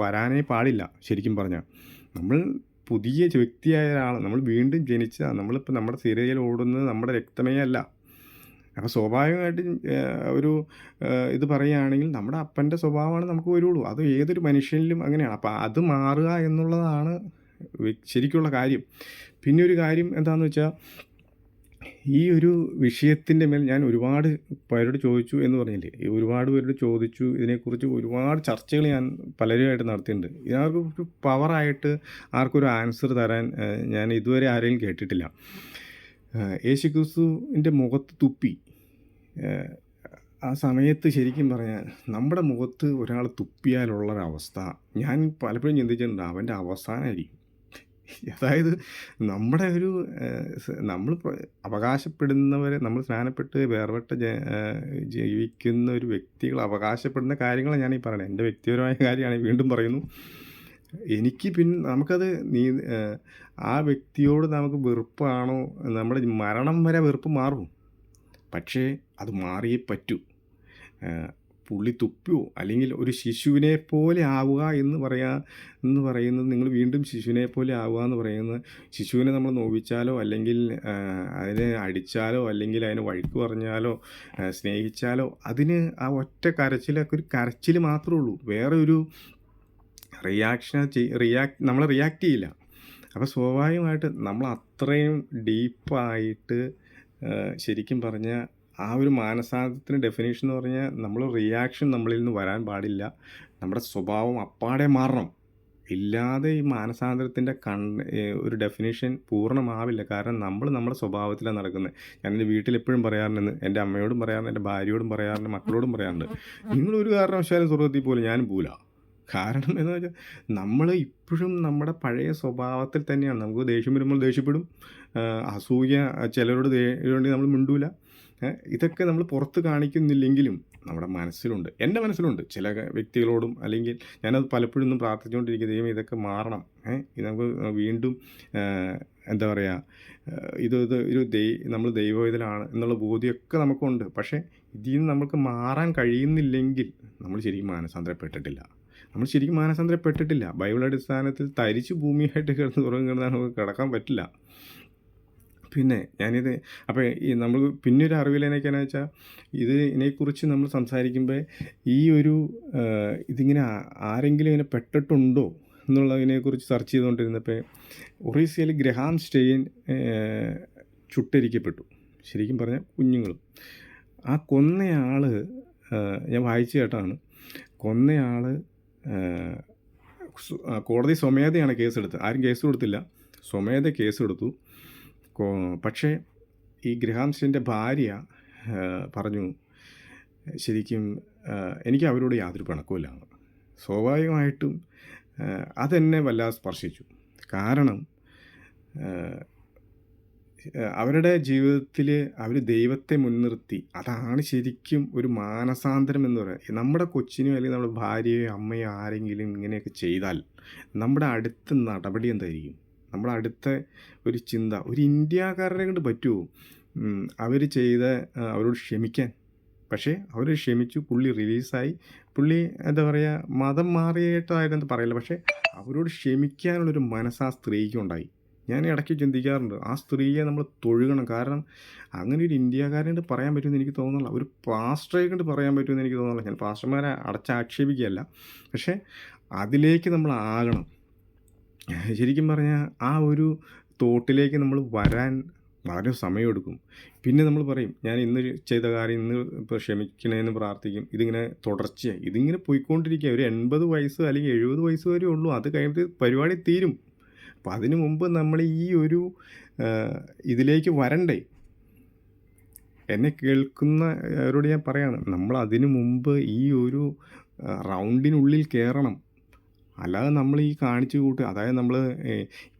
വരാനേ പാടില്ല ശരിക്കും പറഞ്ഞാൽ നമ്മൾ പുതിയ വ്യക്തിയായ ഒരാൾ നമ്മൾ വീണ്ടും ജനിച്ച നമ്മളിപ്പോൾ നമ്മുടെ സിരയിൽ ഓടുന്നത് നമ്മുടെ രക്തമേ അല്ല. അപ്പോൾ സ്വാഭാവികമായിട്ടും ഒരു ഇത് പറയുകയാണെങ്കിൽ നമ്മുടെ അപ്പന്റെ സ്വഭാവമാണ് നമുക്ക് വരുള്ളൂ. അത് ഏതൊരു മനുഷ്യനിലും അങ്ങനെയാണ്. അപ്പോൾ അത് മാറുക എന്നുള്ളതാണ് ശരിക്കുള്ള കാര്യം. പിന്നെ ഒരു കാര്യം എന്താണെന്ന് വെച്ചാൽ ഈ ഒരു വിഷയത്തിന്റെ മേൽ ഞാൻ ഒരുപാട് പേരോട് ചോദിച്ചു എന്ന് പറഞ്ഞില്ലേ? ഒരുപാട് പേരോട് ചോദിച്ചു. ഇതിനെക്കുറിച്ച് ഒരുപാട് ചർച്ചകൾ ഞാൻ പലരുമായിട്ട് നടത്തിയിട്ടുണ്ട്. ഇതിനാർക്കും ഒരു പവറായിട്ട് ആർക്കൊരു ആൻസർ തരാൻ ഞാൻ ഇതുവരെ ആരെയും കേട്ടിട്ടില്ല. യേശു ക്രിസ്തുവിന്റെ മുഖത്ത് തുപ്പി. ആ സമയത്ത് ശരിക്കും പറഞ്ഞാൽ നമ്മുടെ മുഖത്ത് ഒരാൾ തുപ്പിയാലുള്ളൊരവസ്ഥ ഞാൻ പലപ്പോഴും ചിന്തിച്ചിട്ടുണ്ട്. അവന്റെ അവസാനമായിരിക്കും <laughs> അതായത് നമ്മുടെ ഒരു നമ്മൾ അവകാശപ്പെടുന്നവരെ നമ്മൾ സ്നാനപ്പെട്ട് വേർപെട്ട് ജീവിക്കുന്ന ഒരു വ്യക്തികൾ അവകാശപ്പെടുന്ന കാര്യങ്ങളാണ് ഞാൻ ഈ പറയുന്നത് എന്റെ വ്യക്തിപരമായ <laughs> കാര്യമാണ് വീണ്ടും പറയുന്നു. എനിക്ക് പിന്നെ നമുക്കത് നീ ആ വ്യക്തിയോട് നമുക്ക് വെറുപ്പാണോ? നമ്മുടെ മരണം വരെ വെറുപ്പ് മാറും. പക്ഷേ അത് മാറിയേ പറ്റൂ. പുള്ളി തുപ്പിയോ അല്ലെങ്കിൽ ഒരു ശിശുവിനെ പോലെ ആവുക എന്ന് പറയാ എന്ന് പറയുന്നത് നിങ്ങൾ വീണ്ടും ശിശുവിനെ പോലെ ആവുക എന്ന് പറയുന്നത് ശിശുവിനെ നമ്മൾ നോവിച്ചാലോ അല്ലെങ്കിൽ അതിനെ അടിച്ചാലോ അല്ലെങ്കിൽ അതിനെ വഴിക്ക് പറഞ്ഞാലോ സ്നേഹിച്ചാലോ അതിന് ആ ഒറ്റ കരച്ചിലൊക്കെ ഒരു കരച്ചിൽ മാത്രമേ ഉള്ളൂ. വേറെ ഒരു റിയാക്ഷൻ റിയാക്ട് നമ്മൾ റിയാക്ട് ചെയ്യില്ല. അപ്പോൾ സ്വാഭാവികമായിട്ട് നമ്മൾ അത്രയും ഡീപ്പായിട്ട് ശരിക്കും പറഞ്ഞാൽ ആ ഒരു മാനസാന്തരത്തിന് ഡെഫിനേഷൻ എന്ന് പറഞ്ഞാൽ നമ്മൾ റിയാക്ഷൻ നമ്മളിൽ നിന്ന് വരാൻ പാടില്ല. നമ്മുടെ സ്വഭാവം അപ്പാടെ മാറണം. ഇല്ലാതെ ഈ മാനസാന്തരത്തിന്റെ കൺ ഒരു ഡെഫിനേഷൻ പൂർണമാവില്ല. കാരണം നമ്മൾ നമ്മുടെ സ്വഭാവത്തിലാണ് നടക്കുന്നത് ഞാൻ എന്റെ വീട്ടിൽ എപ്പോഴും പറയാറുണ്ട്. എന്റെ അമ്മയോടും പറയാറുണ്ട്. എന്റെ ഭാര്യയോടും പറയാറുണ്ട്. മക്കളോടും പറയാറുണ്ട്. നിങ്ങളൊരു കാരണവശാലും സ്വർഗത്തിൽ പോലും ഞാനും പോല കാരണം എന്ന് വെച്ചാൽ നമ്മൾ ഇപ്പോഴും നമ്മുടെ പഴയ സ്വഭാവത്തിൽ തന്നെയാണ്. നമുക്ക് ദേഷ്യം വരുമ്പോൾ ദേഷ്യപ്പെടും. അസൂയ ചിലരോട് വേണ്ടി നമ്മൾ മിണ്ടൂല. ഇതൊക്കെ നമ്മൾ പുറത്ത് കാണിക്കുന്നില്ലെങ്കിലും നമ്മുടെ മനസ്സിലുണ്ട്. എന്റെ മനസ്സിലുണ്ട്. ചില വ്യക്തികളോടും അല്ലെങ്കിൽ ഞാനത് പലപ്പോഴും ഒന്നും പ്രാർത്ഥിച്ചുകൊണ്ടിരിക്കുക ദൈവം ഇതൊക്കെ മാറണം. ഏഹ് നമുക്ക് വീണ്ടും എന്താ പറയുക ഇത് ഇത് ഒരു ദൈ നമ്മൾ ദൈവവിധത്തിലാണ് എന്നുള്ള ബോധ്യമൊക്കെ നമുക്കുണ്ട്. പക്ഷേ ഇതിൽ നിന്ന് നമുക്ക് മാറാൻ കഴിയുന്നില്ലെങ്കിൽ നമ്മൾ ശരിക്കും മാനസാന്തരപ്പെട്ടിട്ടില്ല. നമ്മൾ ശരിക്കും മാനസാന്തരപ്പെട്ടിട്ടില്ല. ബൈബിൾ അടിസ്ഥാനത്തിൽ തരിച്ചു ഭൂമിയായിട്ട് കിടന്ന് കിടന്നാൽ നമുക്ക് കിടക്കാൻ പറ്റില്ല. പിന്നെ ഞാനിത് അപ്പോൾ ഈ നമ്മൾ പിന്നെ ഒരു വെച്ചാൽ ഇത് ഇതിനെക്കുറിച്ച് നമ്മൾ സംസാരിക്കുമ്പോൾ ഈ ഒരു ഇതിങ്ങനെ ആരെങ്കിലും ഇങ്ങനെ പെട്ടിട്ടുണ്ടോ എന്നുള്ളതിനെക്കുറിച്ച് സെർച്ച് ചെയ്തുകൊണ്ടിരുന്നപ്പോൾ ഒറീസയിൽ ഗ്രഹാം സ്റ്റെയിൻ ചുട്ടരിക്കപ്പെട്ടു. ശരിക്കും പറഞ്ഞാൽ കുഞ്ഞുങ്ങളും. ആ കൊന്നയാൾ ഞാൻ വായിച്ച കേട്ടാണ്. കൊന്നയാൾ കോടതി സ്വമേധയാണ് കേസെടുത്തത്. ആരും കേസ് കൊടുത്തില്ല. സ്വമേധ കേസെടുത്തു. പക്ഷേ ഈ ഗ്രഹാംസിന്റെ ഭാര്യ പറഞ്ഞു ശരിക്കും എനിക്ക് അവരോട് യാതൊരു പണക്കുമില്ല സ്വാഭാവികമായിട്ടും അതെന്നെ വല്ലാതെ സ്പർശിച്ചു. കാരണം അവരുടെ ജീവിതത്തിൽ അവർ ദൈവത്തെ മുൻനിർത്തി അതാണ് ശരിക്കും ഒരു മാനസാന്തരം എന്ന് പറയുന്നത് നമ്മുടെ കൊച്ചിനും അല്ലെങ്കിൽ നമ്മുടെ ഭാര്യയോ അമ്മയോ ആരെങ്കിലും ഇങ്ങനെയൊക്കെ ചെയ്താൽ നമ്മുടെ അടുത്ത നടപടി എന്തായിരിക്കും? നമ്മുടെ അടുത്ത ഒരു ചിന്ത ഒരു ഇന്ത്യക്കാരനെ കൊണ്ട് പറ്റുമോ അവർ ചെയ്ത അവരോട് ക്ഷമിക്കാൻ. പക്ഷേ അവർ ക്ഷമിച്ചു പുള്ളി റിലീസായി. പുള്ളി എന്താ പറയുക മതം മാറിയിട്ടായിരുന്നു പറയില്ല. പക്ഷേ അവരോട് ക്ഷമിക്കാനുള്ളൊരു മനസ്സ് ആ സ്ത്രീക്ക് ഉണ്ടായി ഞാൻ ഇടയ്ക്ക് ചിന്തിക്കാറുണ്ട് ആ സ്ത്രീയെ നമ്മൾ തൊഴുകണം. കാരണം അങ്ങനെ ഒരു ഇന്ത്യക്കാരെ കൊണ്ട് പറയാൻ പറ്റുമെന്ന് എനിക്ക് തോന്നുന്നില്ല. ഒരു പാസ്റ്ററെ കൊണ്ട് പറയാൻ പറ്റുമെന്ന് എനിക്ക് തോന്നുന്നില്ല. ഞാൻ പാസ്റ്റർമാരെ അടച്ചാക്ഷേപിക്കുകയല്ല. പക്ഷേ അതിലേക്ക് നമ്മൾ ആകണം. <laughs> ശരിക്കും പറഞ്ഞാൽ ആ ഒരു തോട്ടിലേക്ക് നമ്മൾ വരാൻ വളരെ സമയമെടുക്കും. പിന്നെ നമ്മൾ പറയും ഞാൻ ഇന്ന് ചെയ്ത കാര്യം ഇന്ന് ഇപ്പോൾ ക്ഷമിക്കണേന്ന് പ്രാർത്ഥിക്കും. ഇതിങ്ങനെ തുടർച്ചയായി. ഇതിങ്ങനെ പോയിക്കൊണ്ടിരിക്കുക. ഒരു എൺപത് വയസ്സ് അല്ലെങ്കിൽ എഴുപത് വയസ്സ് വരെ ഉള്ളൂ. അത് കഴിഞ്ഞിട്ട് പരിപാടി തീരും. അപ്പം അതിനു മുമ്പ് നമ്മൾ ഈ ഒരു ഇതിലേക്ക് വരണ്ടേ? എന്നെ കേൾക്കുന്നവരോട് ഞാൻ പറയാണ് നമ്മൾ അതിനു മുമ്പ് ഈ ഒരു റൗണ്ടിനുള്ളിൽ കയറണം അല്ലാതെ നമ്മൾ ഈ കാണിച്ചു കൂട്ടുക അതായത് നമ്മൾ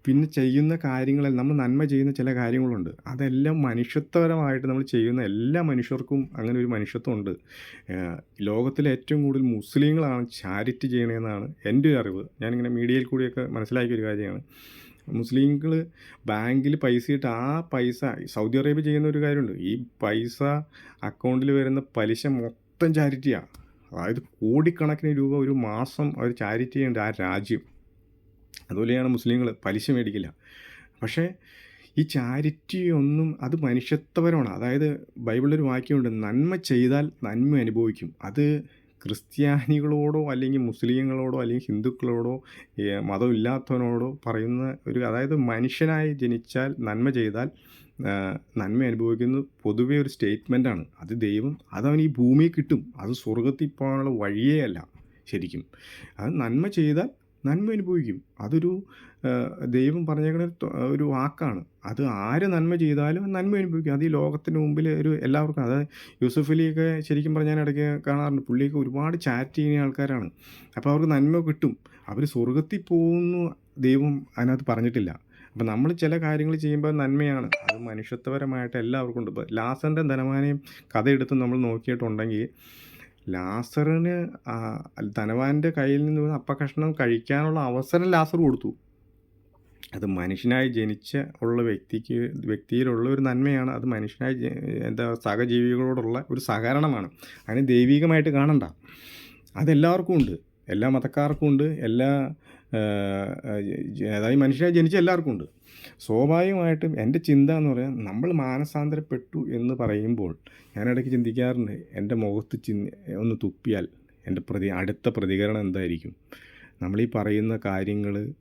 പിന്നെ ചെയ്യുന്ന കാര്യങ്ങളിൽ നമ്മൾ നന്മ ചെയ്യുന്ന ചില കാര്യങ്ങളുണ്ട്. അതെല്ലാം മനുഷ്യത്വപരമായിട്ട് നമ്മൾ ചെയ്യുന്ന എല്ലാ മനുഷ്യർക്കും അങ്ങനെ ഒരു മനുഷ്യത്വം ഉണ്ട് ലോകത്തിലെ ഏറ്റവും കൂടുതൽ മുസ്ലിങ്ങളാണ് ചാരിറ്റി ചെയ്യണമെന്നാണ് എന്റെ ഒരു അറിവ്. ഞാനിങ്ങനെ മീഡിയയിൽ കൂടിയൊക്കെ മനസ്സിലാക്കിയ ഒരു കാര്യമാണ്. മുസ്ലിങ്ങൾ ബാങ്കിൽ പൈസ ഇട്ട് ആ പൈസ സൗദി അറേബ്യ ചെയ്യുന്ന ഒരു കാര്യമുണ്ട്. ഈ പൈസ അക്കൗണ്ടിൽ വരുന്ന പലിശ മൊത്തം ചാരിറ്റിയാണ് അതായത് കോടിക്കണക്കിന് രൂപ ഒരു മാസം അവർ ചാരിറ്റി ചെയ്യേണ്ട ആ രാജ്യം. അതുപോലെയാണ് മുസ്ലിങ്ങൾ പലിശ മേടിക്കില്ല. പക്ഷേ ഈ ചാരിറ്റി ഒന്നും അത് മനുഷ്യത്വപരമാണ്. അതായത് ബൈബിളിലൊരു വാക്യമുണ്ട് നന്മ ചെയ്താൽ നന്മ അനുഭവിക്കും. അത് ക്രിസ്ത്യാനികളോടോ അല്ലെങ്കിൽ മുസ്ലിങ്ങളോടോ അല്ലെങ്കിൽ ഹിന്ദുക്കളോടോ മതമില്ലാത്തവനോടോ പറയുന്ന ഒരു അതായത് മനുഷ്യനായി ജനിച്ചാൽ നന്മ ചെയ്താൽ നന്മ അനുഭവിക്കുന്നത് പൊതുവേ ഒരു സ്റ്റേറ്റ്മെന്റാണ് അത് ദൈവം അതവൻ ഈ ഭൂമിയിൽ കിട്ടും. അത് സ്വർഗത്തിൽ പോകാനുള്ള വഴിയേ അല്ല ശരിക്കും. അത് നന്മ ചെയ്താൽ നന്മ അനുഭവിക്കും. അതൊരു ദൈവം പറഞ്ഞേക്കുന്ന ഒരു വാക്കാണ്. അത് ആര് നന്മ ചെയ്താലും നന്മ അനുഭവിക്കും. അത് ഈ ലോകത്തിന് മുമ്പിൽ ഒരു എല്ലാവർക്കും അതായത് യൂസഫ് ശരിക്കും പറഞ്ഞാൽ ഇടയ്ക്ക് കാണാറുണ്ട്. പുള്ളിയൊക്കെ ഒരുപാട് ചാറ്റ് ചെയ്യുന്ന ആൾക്കാരാണ്. അപ്പോൾ അവർക്ക് നന്മ കിട്ടും. അവർ സ്വർഗത്തിൽ പോകുന്നു ദൈവം അതിനകത്ത് പറഞ്ഞിട്ടില്ല. അപ്പം നമ്മൾ ചില കാര്യങ്ങൾ ചെയ്യുമ്പോൾ നന്മയാണ്. അത് മനുഷ്യത്വപരമായിട്ട് എല്ലാവർക്കും ഉണ്ട്. ഇപ്പോൾ ലാസറിന്റെ ധനവാനെയും കഥ എടുത്ത് നമ്മൾ നോക്കിയിട്ടുണ്ടെങ്കിൽ ലാസറിന് ധനവാന്റെ കയ്യിൽ നിന്ന് അപ്പകഷ്ണം കഴിക്കാനുള്ള അവസരം ലാസർ കൊടുത്തു. അത് മനുഷ്യനായി ജനിച്ച ഉള്ള വ്യക്തിക്ക് വ്യക്തിയിലുള്ള ഒരു നന്മയാണ്. അത് മനുഷ്യനായി എന്താ സഹജീവികളോടുള്ള ഒരു സഹകരണമാണ്. അതിന് ദൈവികമായിട്ട് കാണണ്ട. അതെല്ലാവർക്കും ഉണ്ട്. എല്ലാ മതക്കാർക്കും ഉണ്ട്. എല്ലാ അതായത് മനുഷ്യനായി ജനിച്ച എല്ലാവർക്കും ഉണ്ട്. സ്വാഭാവികമായിട്ടും എന്റെ ചിന്ത എന്ന് പറയാൻ നമ്മൾ മാനസാന്തരപ്പെട്ടു എന്ന് പറയുമ്പോൾ ഞാനിടയ്ക്ക് ചിന്തിക്കാറുണ്ട് എന്റെ മുഖത്ത് ചിന്തി ഒന്ന് തുപ്പിയാൽ എന്റെ പ്രതി അടുത്ത പ്രതികരണം എന്തായിരിക്കും? നമ്മളീ പറയുന്ന കാര്യങ്ങൾ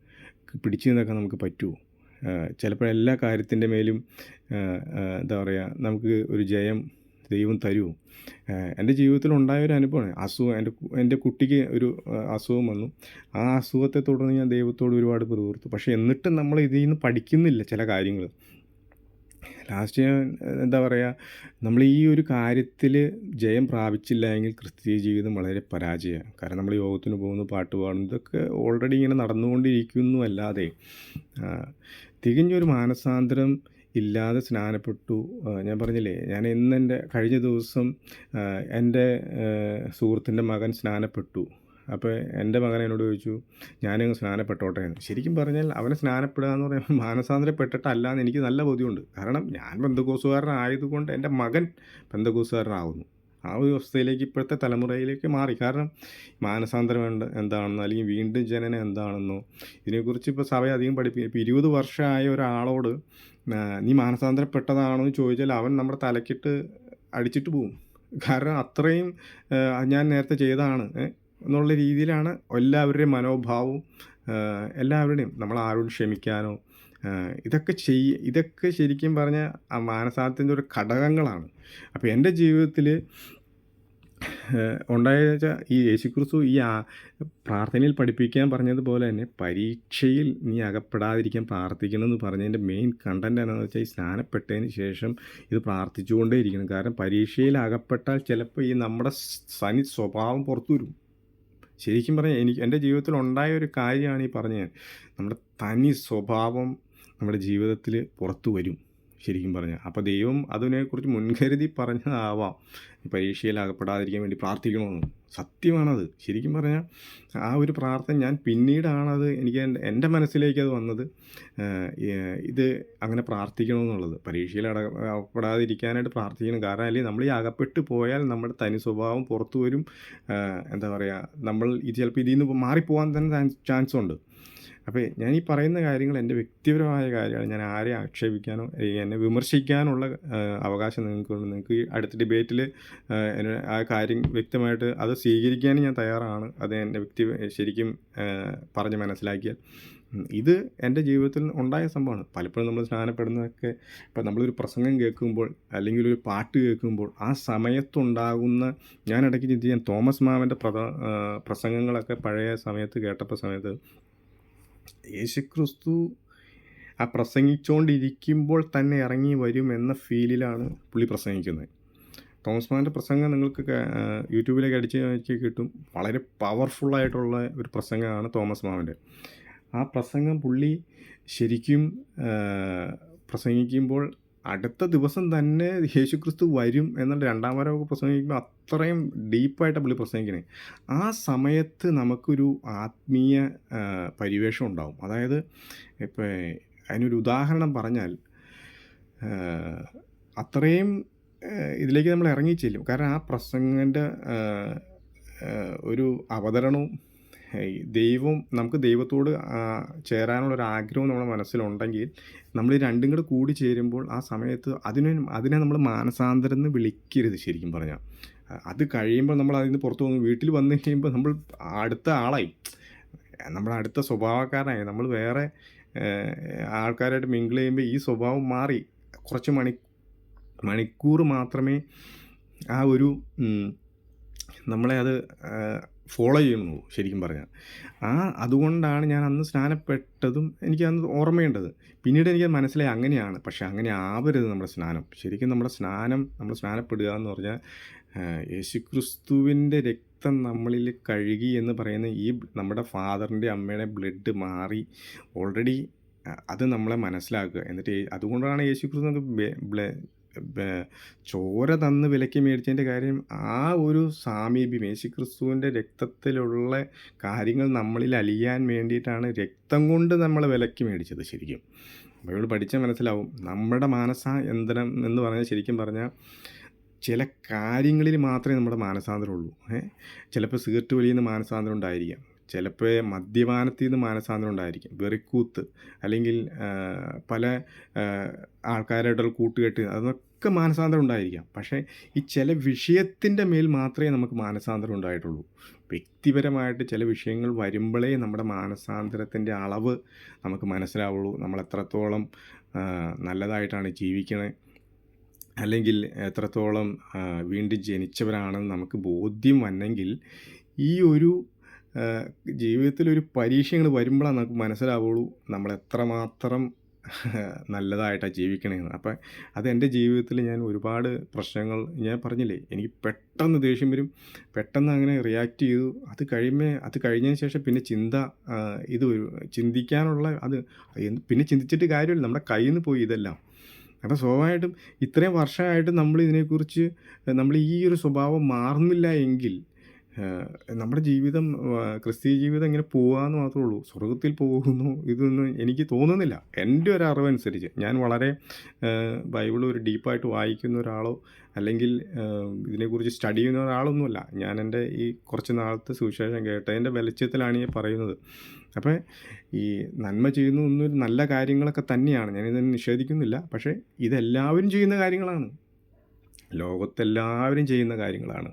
പിടിച്ചു നിന്നൊക്കെ നമുക്ക് പറ്റുമോ? ചിലപ്പോൾ എല്ലാ കാര്യത്തിന്റെ മേലും എന്താ പറയുക നമുക്ക് ഒരു ജയം ദൈവം തരുമോ എന്റെ ജീവിതത്തിൽ ഉണ്ടായ ഒരു അനുഭവമാണ്. അസുഖം എന്റെ എന്റെ കുട്ടിക്ക് ഒരു അസുഖം വന്നു. ആ അസുഖത്തെ തുടർന്ന് ഞാൻ ദൈവത്തോട് ഒരുപാട് പ്രവർത്തു പക്ഷേ എന്നിട്ടും നമ്മൾ ഇതിൽ നിന്ന് പഠിക്കുന്നില്ല ചില കാര്യങ്ങൾ. ലാസ്റ്റ് ഞാൻ എന്താ പറയുക നമ്മൾ ഈ ഒരു കാര്യത്തിൽ ജയം പ്രാപിച്ചില്ല എങ്കിൽ ക്രിസ്തീയ ജീവിതം വളരെ പരാജയമാണ്. കാരണം നമ്മൾ യോഗത്തിന് പോകുന്നു പാട്ട് പാടുന്നു ഇതൊക്കെ ഓൾറെഡി ഇങ്ങനെ നടന്നുകൊണ്ടിരിക്കുന്നു അല്ലാതെ തികഞ്ഞൊരു മാനസാന്തരം ഇല്ലാതെ സ്നാനപ്പെട്ടു. ഞാൻ പറഞ്ഞില്ലേ ഞാൻ ഇന്ന് എന്റെ കഴിഞ്ഞ ദിവസം എന്റെ സുഹൃത്തിന്റെ മകൻ സ്നാനപ്പെട്ടു. അപ്പോൾ എന്റെ മകൻ എന്നോട് ചോദിച്ചു ഞാനങ്ങ് സ്നാനപ്പെട്ടോട്ടെ? എന്ന്. ശരിക്കും പറഞ്ഞാൽ അവനെ സ്നാനപ്പെടുക എന്ന് പറയുമ്പോൾ മാനസാന്തരപ്പെട്ടിട്ടല്ല എന്ന് എനിക്ക് നല്ല ബോധ്യമുണ്ട്. കാരണം ഞാൻ ബന്ധുക്കോസുകാരനായതുകൊണ്ട് എന്റെ മകൻ ബന്ധുക്കോസുകാരനാകുന്നു ആ ഒരു അവസ്ഥയിലേക്ക് ഇപ്പോഴത്തെ തലമുറയിലേക്ക് മാറി. കാരണം മാനസാന്തരം എന്ത- എന്താണെന്നോ അല്ലെങ്കിൽ വീണ്ടും ജനനം എന്താണെന്നോ ഇതിനെക്കുറിച്ച് ഇപ്പോൾ സഭ അധികം പഠിപ്പിക്കും ഇപ്പോൾ ഇരുപത് വർഷമായ ഒരാളോട് നീ മാനസാന്തരപ്പെട്ടതാണോ എന്ന് ചോദിച്ചാൽ അവൻ നമ്മുടെ തലക്കിട്ട് അടിച്ചിട്ട് പോവും. കാരണം അത്രയും ഞാൻ നേരത്തെ ചെയ്തതാണ് എന്നുള്ള രീതിയിലാണ് എല്ലാവരുടെയും മനോഭാവവും എല്ലാവരുടെയും നമ്മൾ ആരോടും ക്ഷമിക്കാനോ ഇതൊക്കെ ചെയ്യ ഇതൊക്കെ ശരിക്കും പറഞ്ഞാൽ ആ മാനസാന്തരത്തിന്റെ ഒരു ഘടകങ്ങളാണ്. അപ്പോൾ എന്റെ ജീവിതത്തിൽ ഉണ്ടായ വെച്ചാൽ ഈ യേശുക്രിസ്തു ഈ പ്രാർത്ഥനയിൽ പഠിപ്പിക്കാൻ പറഞ്ഞതുപോലെ തന്നെ പരീക്ഷയിൽ നീ അകപ്പെടാതിരിക്കാൻ പ്രാർത്ഥിക്കണം എന്ന് പറഞ്ഞതിന്റെ മെയിൻ കണ്ടന്റ് എന്താണെന്ന് വെച്ചാൽ ഈ സ്നാനപ്പെട്ടതിന് ശേഷം ഇത് പ്രാർത്ഥിച്ചുകൊണ്ടേ ഇരിക്കണം കാരണം പരീക്ഷയിൽ അകപ്പെട്ടാൽ ചിലപ്പോൾ ഈ നമ്മുടെ സനി സ്വഭാവം പുറത്തു വരും. ശരിക്കും പറഞ്ഞാൽ എനിക്ക് എന്റെ ജീവിതത്തിൽ ഉണ്ടായ ഒരു കാര്യമാണ് ഈ പറഞ്ഞത്. നമ്മുടെ തനി സ്വഭാവം നമ്മുടെ ജീവിതത്തിൽ പുറത്തു വരും. ശരിക്കും പറഞ്ഞാൽ. അപ്പോൾ ദൈവം അതിനെക്കുറിച്ച് മുൻകരുതി പറഞ്ഞതാവാം. പരീക്ഷയിൽ അകപ്പെടാതിരിക്കാൻ വേണ്ടി പ്രാർത്ഥിക്കണമെന്ന്. സത്യമാണത്. ശരിക്കും പറഞ്ഞാൽ ആ ഒരു പ്രാർത്ഥന ഞാൻ പിന്നീടാണത് എനിക്ക് എന്റെ മനസ്സിലേക്ക് അത് വന്നത്. ഇത് അങ്ങനെ പ്രാർത്ഥിക്കണമെന്നുള്ളത്. പരീക്ഷയിൽ അട അകപ്പെടാതിരിക്കാനായിട്ട് പ്രാർത്ഥിക്കണം. കാരണം അല്ലെങ്കിൽ നമ്മൾ ഈ അകപ്പെട്ട് പോയാൽ നമ്മുടെ തനി സ്വഭാവം പുറത്തു വരും. എന്താ പറയുക നമ്മൾ ഇത് ചിലപ്പോൾ ഇതിൽ നിന്ന് മാറിപ്പോകാൻ തന്നെ ചാൻസ് ഉണ്ട് അപ്പോൾ ഞാൻ ഈ പറയുന്ന കാര്യങ്ങൾ എന്റെ വ്യക്തിപരമായ കാര്യമാണ്. ഞാൻ ആരെ ആക്ഷേപിക്കാനോ എന്നെ വിമർശിക്കാനുള്ള അവകാശം നിങ്ങൾക്കുണ്ട്. നിങ്ങൾക്ക് ഈ അടുത്ത ഡിബേറ്റിൽ ആ കാര്യം വ്യക്തമായിട്ട് അത് സ്വീകരിക്കാനും ഞാൻ തയ്യാറാണ്. അത് എന്റെ വ്യക്തി ശരിക്കും പറഞ്ഞ് മനസ്സിലാക്കിയാൽ. ഇത് എന്റെ ജീവിതത്തിൽ ഉണ്ടായ സംഭവമാണ്. പലപ്പോഴും നമ്മൾ സ്നാനപ്പെടുന്നതൊക്കെ ഇപ്പം നമ്മളൊരു പ്രസംഗം കേൾക്കുമ്പോൾ അല്ലെങ്കിൽ ഒരു പാട്ട് കേൾക്കുമ്പോൾ ആ സമയത്തുണ്ടാകുന്ന ഞാൻ ഇടയ്ക്ക് തോമസ് മാമന്റെ പ്രസംഗങ്ങളൊക്കെ പഴയ സമയത്ത് കേട്ടപ്പോൾ സമയത്ത് യേശുക്രിസ്തു ആ പ്രസംഗിച്ചുകൊണ്ടിരിക്കുമ്പോൾ തന്നെ ഇറങ്ങി വരും എന്ന ഫീലിലാണ് പുള്ളി പ്രസംഗിക്കുന്നത്. തോമസ് മാന്റെ പ്രസംഗം നിങ്ങൾക്ക് യൂട്യൂബിലേക്ക് അടിച്ച് നോക്കി കിട്ടും. വളരെ പവർഫുള്ളായിട്ടുള്ള ഒരു പ്രസംഗമാണ് തോമസ് മാമന്റെ ആ പ്രസംഗം പുള്ളി ശരിക്കും പ്രസംഗിക്കുമ്പോൾ അടുത്ത ദിവസം തന്നെ യേശുക്രിസ്തു വരും എന്നുള്ള രണ്ടാം വരവൊക്കെ പ്രസംഗിക്കുമ്പോൾ അത്രയും ഡീപ്പായിട്ട് പുള്ളി പ്രസംഗിക്കണേ. ആ സമയത്ത് നമുക്കൊരു ആത്മീയ പരിവേഷം ഉണ്ടാവും. അതായത് ഇപ്പോൾ അതിനൊരു ഉദാഹരണം പറഞ്ഞാൽ അത്രയും ഇതിലേക്ക് നമ്മൾ ഇറങ്ങിച്ചെല്ലും കാരണം ആ പ്രസംഗന്റെ ഒരു അവതരണവും ദൈവം നമുക്ക് ദൈവത്തോട് ചേരാനുള്ള ഒരു ആഗ്രഹം നമ്മുടെ മനസ്സിലുണ്ടെങ്കിൽ നമ്മൾ രണ്ടും കൂടെ കൂടി ചേരുമ്പോൾ ആ സമയത്ത് അതിനെ അതിനെ നമ്മൾ മാനസാന്തരം എന്ന് വിളിക്കരുത് ശരിക്കും പറഞ്ഞാൽ. അത് കഴിയുമ്പോൾ നമ്മൾ അതിൽ നിന്ന് പുറത്തു പോകുന്നു വീട്ടിൽ വന്നു കഴിയുമ്പോൾ നമ്മൾ അടുത്ത ആളായി. നമ്മുടെ അടുത്ത സ്വഭാവക്കാരനായി. നമ്മൾ വേറെ ആൾക്കാരായിട്ട് മിങ്കിൾ ചെയ്യുമ്പോൾ ഈ സ്വഭാവം മാറി. കുറച്ച് മണി മണിക്കൂർ മാത്രമേ ആ ഒരു നമ്മളെ അത് ഫോളോ ചെയ്യുന്നുള്ളൂ ശരിക്കും പറഞ്ഞാൽ. ആ അതുകൊണ്ടാണ് ഞാൻ അന്ന് സ്നാനപ്പെട്ടതും എനിക്ക് അന്ന് ഓർമ്മയുണ്ടത്. പിന്നീട് എനിക്ക് മനസ്സിലായി അങ്ങനെയാണ്. പക്ഷേ അങ്ങനെ ആവരുത് നമ്മുടെ സ്നാനം. ശരിക്കും നമ്മുടെ സ്നാനം നമ്മൾ സ്നാനപ്പെടുക എന്ന് പറഞ്ഞാൽ യേശുക്രിസ്തുവിന്റെ രക്തം നമ്മളിൽ കഴുകി എന്ന് പറയുന്ന ഈ നമ്മുടെ ഫാദറിന്റെ അമ്മയുടെ ബ്ലഡ് മാറി ഓൾറെഡി അത് നമ്മളെ മനസ്സിലാക്കുക. എന്നിട്ട് അതുകൊണ്ടാണ് യേശുക്രിസ്തു നമുക്ക് ചോര തന്ന് വിലയ്ക്ക് മേടിച്ചതിന്റെ കാര്യം ആ ഒരു സാമീപ്യം യേശുക്രിസ്തുവിന്റെ രക്തത്തിലുള്ള കാര്യങ്ങൾ നമ്മളിൽ അലിയാൻ വേണ്ടിയിട്ടാണ് രക്തം കൊണ്ട് നമ്മൾ വിലയ്ക്ക് മേടിച്ചത് ശരിക്കും. ബൈബിൾ പഠിച്ചാൽ മനസ്സിലാവും. നമ്മുടെ മാനസാന്തരം എന്ന് പറഞ്ഞാൽ ശരിക്കും പറഞ്ഞാൽ ചില കാര്യങ്ങളിൽ മാത്രമേ നമ്മുടെ മാനസാന്തരം ഉള്ളൂ. ഏഹ് ചിലപ്പോൾ സിഗരറ്റ് വലിയുന്ന മാനസാന്തരം ഉണ്ടായിരിക്കാം. ചിലപ്പോൾ മദ്യപാനത്തിൽ നിന്ന് മാനസാന്തരം ഉണ്ടായിരിക്കും. വെറിക്കൂത്ത് അല്ലെങ്കിൽ പല ആൾക്കാരായിട്ടുള്ള കൂട്ടുകെട്ട് അതൊക്കെ മാനസാന്തരം ഉണ്ടായിരിക്കാം. പക്ഷേ ഈ ചില വിഷയത്തിന്റെ മേൽ മാത്രമേ നമുക്ക് മാനസാന്തരം ഉണ്ടായിട്ടുള്ളൂ. വ്യക്തിപരമായിട്ട് ചില വിഷയങ്ങൾ വരുമ്പോഴേ നമ്മുടെ മാനസാന്തരത്തിന്റെ അളവ് നമുക്ക് മനസ്സിലാവുള്ളൂ. നമ്മൾ എത്രത്തോളം നല്ലതായിട്ടാണ് ജീവിക്കണേ. അല്ലെങ്കിൽ എത്രത്തോളം വീണ്ടും ജനിച്ചവരാണെന്ന് നമുക്ക് ബോധ്യം വന്നെങ്കിൽ ഈ ഒരു ജീവിതത്തിലൊരു പരീക്ഷകൾ വരുമ്പോഴാണ് നമുക്ക് മനസ്സിലാവുള്ളൂ. നമ്മൾ എത്രമാത്രം നല്ലതായിട്ടാണ് ജീവിക്കണേന്ന്. അപ്പം അത് എന്റെ ജീവിതത്തിൽ ഞാൻ ഒരുപാട് പ്രശ്നങ്ങൾ ഞാൻ പറഞ്ഞില്ലേ എനിക്ക് പെട്ടെന്ന് ദേഷ്യം വരും പെട്ടെന്ന് അങ്ങനെ റിയാക്ട് ചെയ്തു. അത് കഴിയുമ്പോൾ അത് കഴിഞ്ഞതിന് ശേഷം പിന്നെ ചിന്ത ഇത് ചിന്തിക്കാനുള്ള അത് പിന്നെ ചിന്തിച്ചിട്ട് കാര്യമില്ല. നമ്മുടെ കയ്യിൽ നിന്ന് പോയി ഇതെല്ലാം. അപ്പോൾ സ്വാഭാവികമായിട്ടും ഇത്രയും വർഷമായിട്ട് നമ്മൾ ഇതിനെക്കുറിച്ച് നമ്മൾ ഈ ഒരു സ്വഭാവം മാറുന്നില്ല എങ്കിൽ നമ്മുടെ ജീവിതം ക്രിസ്തീയ ജീവിതം ഇങ്ങനെ പോകാമെന്ന് മാത്രമേ ഉള്ളൂ. സ്വർഗത്തിൽ പോകുന്നു ഇതൊന്നും എനിക്ക് തോന്നുന്നില്ല. എന്റെ ഒരു അറിവനുസരിച്ച് ഞാൻ വളരെ ബൈബിൾ ഒരു ഡീപ്പായിട്ട് വായിക്കുന്ന ഒരാളോ അല്ലെങ്കിൽ ഇതിനെക്കുറിച്ച് സ്റ്റഡി ചെയ്യുന്ന ഒരാളൊന്നുമല്ല. ഞാൻ എന്റെ ഈ കുറച്ച് നാളത്തെ സുവിശേഷം കേട്ടതിന്റെ വെളിച്ചത്തിലാണ് ഈ പറയുന്നത്. അപ്പോൾ ഈ നന്മ ചെയ്യുന്ന ഒന്നും നല്ല കാര്യങ്ങളൊക്കെ തന്നെയാണ്. ഞാനിത് നിഷേധിക്കുന്നില്ല. പക്ഷേ ഇതെല്ലാവരും ചെയ്യുന്ന കാര്യങ്ങളാണ്. ലോകത്തെല്ലാവരും ചെയ്യുന്ന കാര്യങ്ങളാണ്.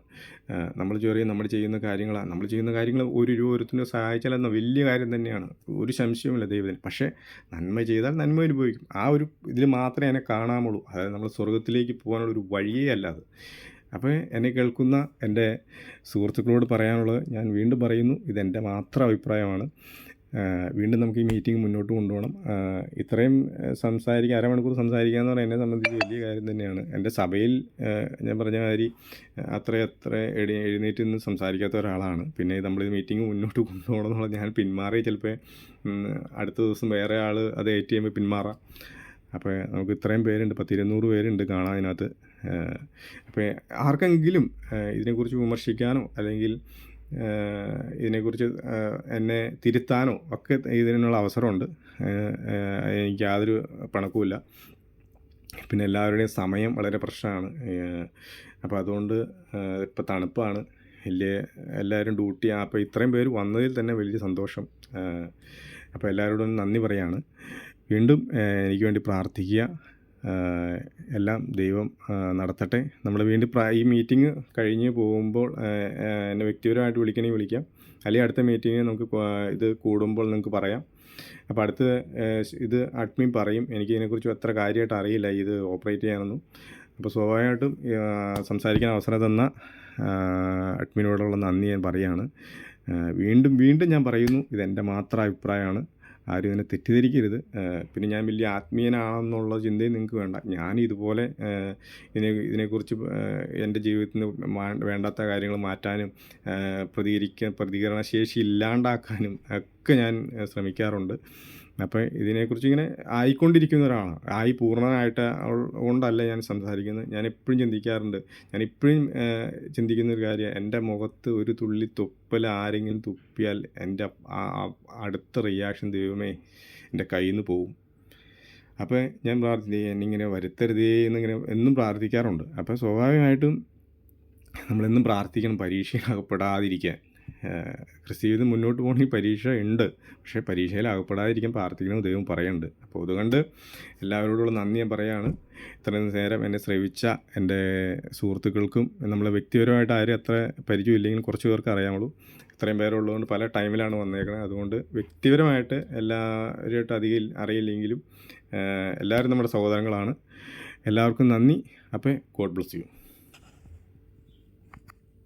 നമ്മൾ ചെറിയ നമ്മൾ ചെയ്യുന്ന കാര്യങ്ങളാണ് നമ്മൾ ചെയ്യുന്ന കാര്യങ്ങൾ ഒരു ഓരോരുത്തരും സഹായിച്ചാൽ എന്ന വലിയ കാര്യം തന്നെയാണ്. ഒരു സംശയവുമില്ല ദൈവത്തിന്. പക്ഷേ നന്മ ചെയ്താൽ നന്മ അനുഭവിക്കും. ആ ഒരു ഇതിൽ മാത്രമേ എന്നെ കാണാമുള്ളൂ. അതായത് നമ്മൾ സ്വർഗത്തിലേക്ക് പോകാനുള്ള ഒരു വഴിയേ അല്ല അത്. അപ്പോൾ എന്നെ കേൾക്കുന്ന എന്റെ സുഹൃത്തുക്കളോട് പറയാനുള്ളത് ഞാൻ വീണ്ടും പറയുന്നു. ഇതെന്റെ മാത്രം അഭിപ്രായമാണ്. വീണ്ടും നമുക്ക് ഈ മീറ്റിംഗ് മുന്നോട്ട് കൊണ്ടുപോകണം. ഇത്രയും സംസാരിക്കുക അരമണിക്കൂർ സംസാരിക്കുക എന്ന് പറയുന്നത് എന്നെ സംബന്ധിച്ച് വലിയ കാര്യം തന്നെയാണ്. എന്റെ സഭയിൽ ഞാൻ പറഞ്ഞ മാതിരി അത്ര അത്ര എഴി എഴുന്നേറ്റ് നിന്ന് സംസാരിക്കാത്ത ഒരാളാണ്. പിന്നെ നമ്മൾ മീറ്റിംഗ് മുന്നോട്ട് കൊണ്ടുപോകണം എന്നുള്ളത് ഞാൻ പിന്മാറി ചിലപ്പോൾ അടുത്ത ദിവസം വേറെ ആൾ അത് ഏറ്റ് ചെയ്യുമ്പോൾ പിന്മാറാം. അപ്പോൾ നമുക്ക് ഇത്രയും പേരുണ്ട് പത്തിരുന്നൂറ് പേരുണ്ട് കാണാൻ അതിനകത്ത് അപ്പോൾ ആർക്കെങ്കിലും ഇതിനെക്കുറിച്ച് വിമർശിക്കാനോ അല്ലെങ്കിൽ ഇതിനെക്കുറിച്ച് എന്നെ തിരുത്താനോ ഒക്കെ ഇതിനുള്ള അവസരമുണ്ട്. എനിക്ക് യാതൊരു പണക്കുമില്ല പിന്നെ എല്ലാവരുടെയും സമയം വളരെ പ്രശ്നമാണ്. അപ്പോൾ അതുകൊണ്ട് ഇപ്പോൾ തണുപ്പാണ്. വലിയ എല്ലാവരും ഡ്യൂട്ടി അപ്പോൾ ഇത്രയും പേര് വന്നതിൽ തന്നെ വലിയ സന്തോഷം. അപ്പോൾ എല്ലാവരോടും നന്ദി പറയാണ്. വീണ്ടും എനിക്ക് വേണ്ടി പ്രാർത്ഥിക്കുക. എല്ലാം ദൈവം നടത്തട്ടെ. നമ്മൾ വീണ്ടും ഈ മീറ്റിംഗ് കഴിഞ്ഞ് പോകുമ്പോൾ എന്നെ വ്യക്തിപരമായിട്ട് വിളിക്കണമെങ്കിൽ വിളിക്കാം. അല്ലെങ്കിൽ അടുത്ത മീറ്റിങ്ങിന് നമുക്ക് ഇത് കൂടുമ്പോൾ നിങ്ങൾക്ക് പറയാം. അപ്പോൾ അടുത്ത് ഇത് അഡ്മിൻ പറയും. എനിക്ക് ഇതിനെക്കുറിച്ച് അത്ര കാര്യമായിട്ട് അറിയില്ല. ഇത് ഓപ്പറേറ്റ് ചെയ്യാനൊന്നും. അപ്പോൾ സ്വാഭാവികമായിട്ടും സംസാരിക്കാൻ അവസരം തന്ന അഡ്മിനോടുള്ള നന്ദി ഞാൻ പറയാണ്. വീണ്ടും വീണ്ടും ഞാൻ പറയുന്നു. ഇതെന്റെ മാത്രം അഭിപ്രായമാണ്. ആരും ഇതിനെ തെറ്റിദ്ധരിക്കരുത്. പിന്നെ ഞാൻ വലിയ ആത്മീയനാണെന്നുള്ള ചിന്തയും നിങ്ങൾക്ക് വേണ്ട. ഞാൻ ഇതുപോലെ ഇതിനെ ഇതിനെക്കുറിച്ച് എന്റെ ജീവിതത്തിൽ നിന്ന് വേണ്ടാത്ത കാര്യങ്ങൾ മാറ്റാനും പ്രതികരിക്കാൻ പ്രതികരണശേഷി ഇല്ലാണ്ടാക്കാനും ഒക്കെ ഞാൻ ശ്രമിക്കാറുണ്ട്. അപ്പോൾ ഇതിനെക്കുറിച്ച് ഇങ്ങനെ ആയിക്കൊണ്ടിരിക്കുന്ന ഒരാളാണ്. ആയി പൂർണമായിട്ട് കൊണ്ടല്ല ഞാൻ സംസാരിക്കുന്നത്. ഞാൻ എപ്പോഴും ചിന്തിക്കാറുണ്ട്. ഞാൻ ഇപ്പോഴും ചിന്തിക്കുന്ന ഒരു കാര്യം എന്റെ മുഖത്ത് ഒരു തുള്ളി തുപ്പൽ ആരെങ്കിലും തുപ്പിയാൽ എന്റെ അടുത്ത റിയാക്ഷൻ ദൈവമേ എന്റെ കയ്യിൽ നിന്ന് പോവും. അപ്പോൾ ഞാൻ പ്രാർത്ഥിക്കുക എന്നിങ്ങനെ വരുത്തരുതേ എന്നിങ്ങനെ എന്നും പ്രാർത്ഥിക്കാറുണ്ട്. അപ്പോൾ സ്വാഭാവികമായിട്ടും നമ്മളെന്നും പ്രാർത്ഥിക്കണം പരീക്ഷയിൽ അകപ്പെടാതിരിക്കാൻ. ക്രിസ്തു ജീവിതം മുന്നോട്ട് പോകണമെങ്കിൽ പരീക്ഷ ഉണ്ട്. പക്ഷേ പരീക്ഷയിൽ അകപ്പെടാതിരിക്കാൻ പ്രാർത്ഥിക്കണം ദൈവം പറയുന്നുണ്ട്. അപ്പോൾ അതുകൊണ്ട് എല്ലാവരോടുള്ള നന്ദി ഞാൻ പറയുകയാണ് ഇത്രയും നേരം എന്നെ ശ്രവിച്ച എന്റെ സുഹൃത്തുക്കൾക്കും നമ്മളെ വ്യക്തിപരമായിട്ട് ആരും അത്ര പരിചയമില്ലെങ്കിലും കുറച്ച് പേർക്ക് അറിയാമുള്ളൂ ഇത്രയും പേരുള്ളതുകൊണ്ട് പല ടൈമിലാണ് വന്നേക്കുന്നത് അതുകൊണ്ട് വ്യക്തിപരമായിട്ട് എല്ലാവരുമായിട്ട് അധികം അറിയില്ലെങ്കിലും എല്ലാവരും നമ്മുടെ സഹോദരങ്ങളാണ്. എല്ലാവർക്കും നന്ദി. അപ്പോൾ ഗോഡ് ബ്ലസ് യു.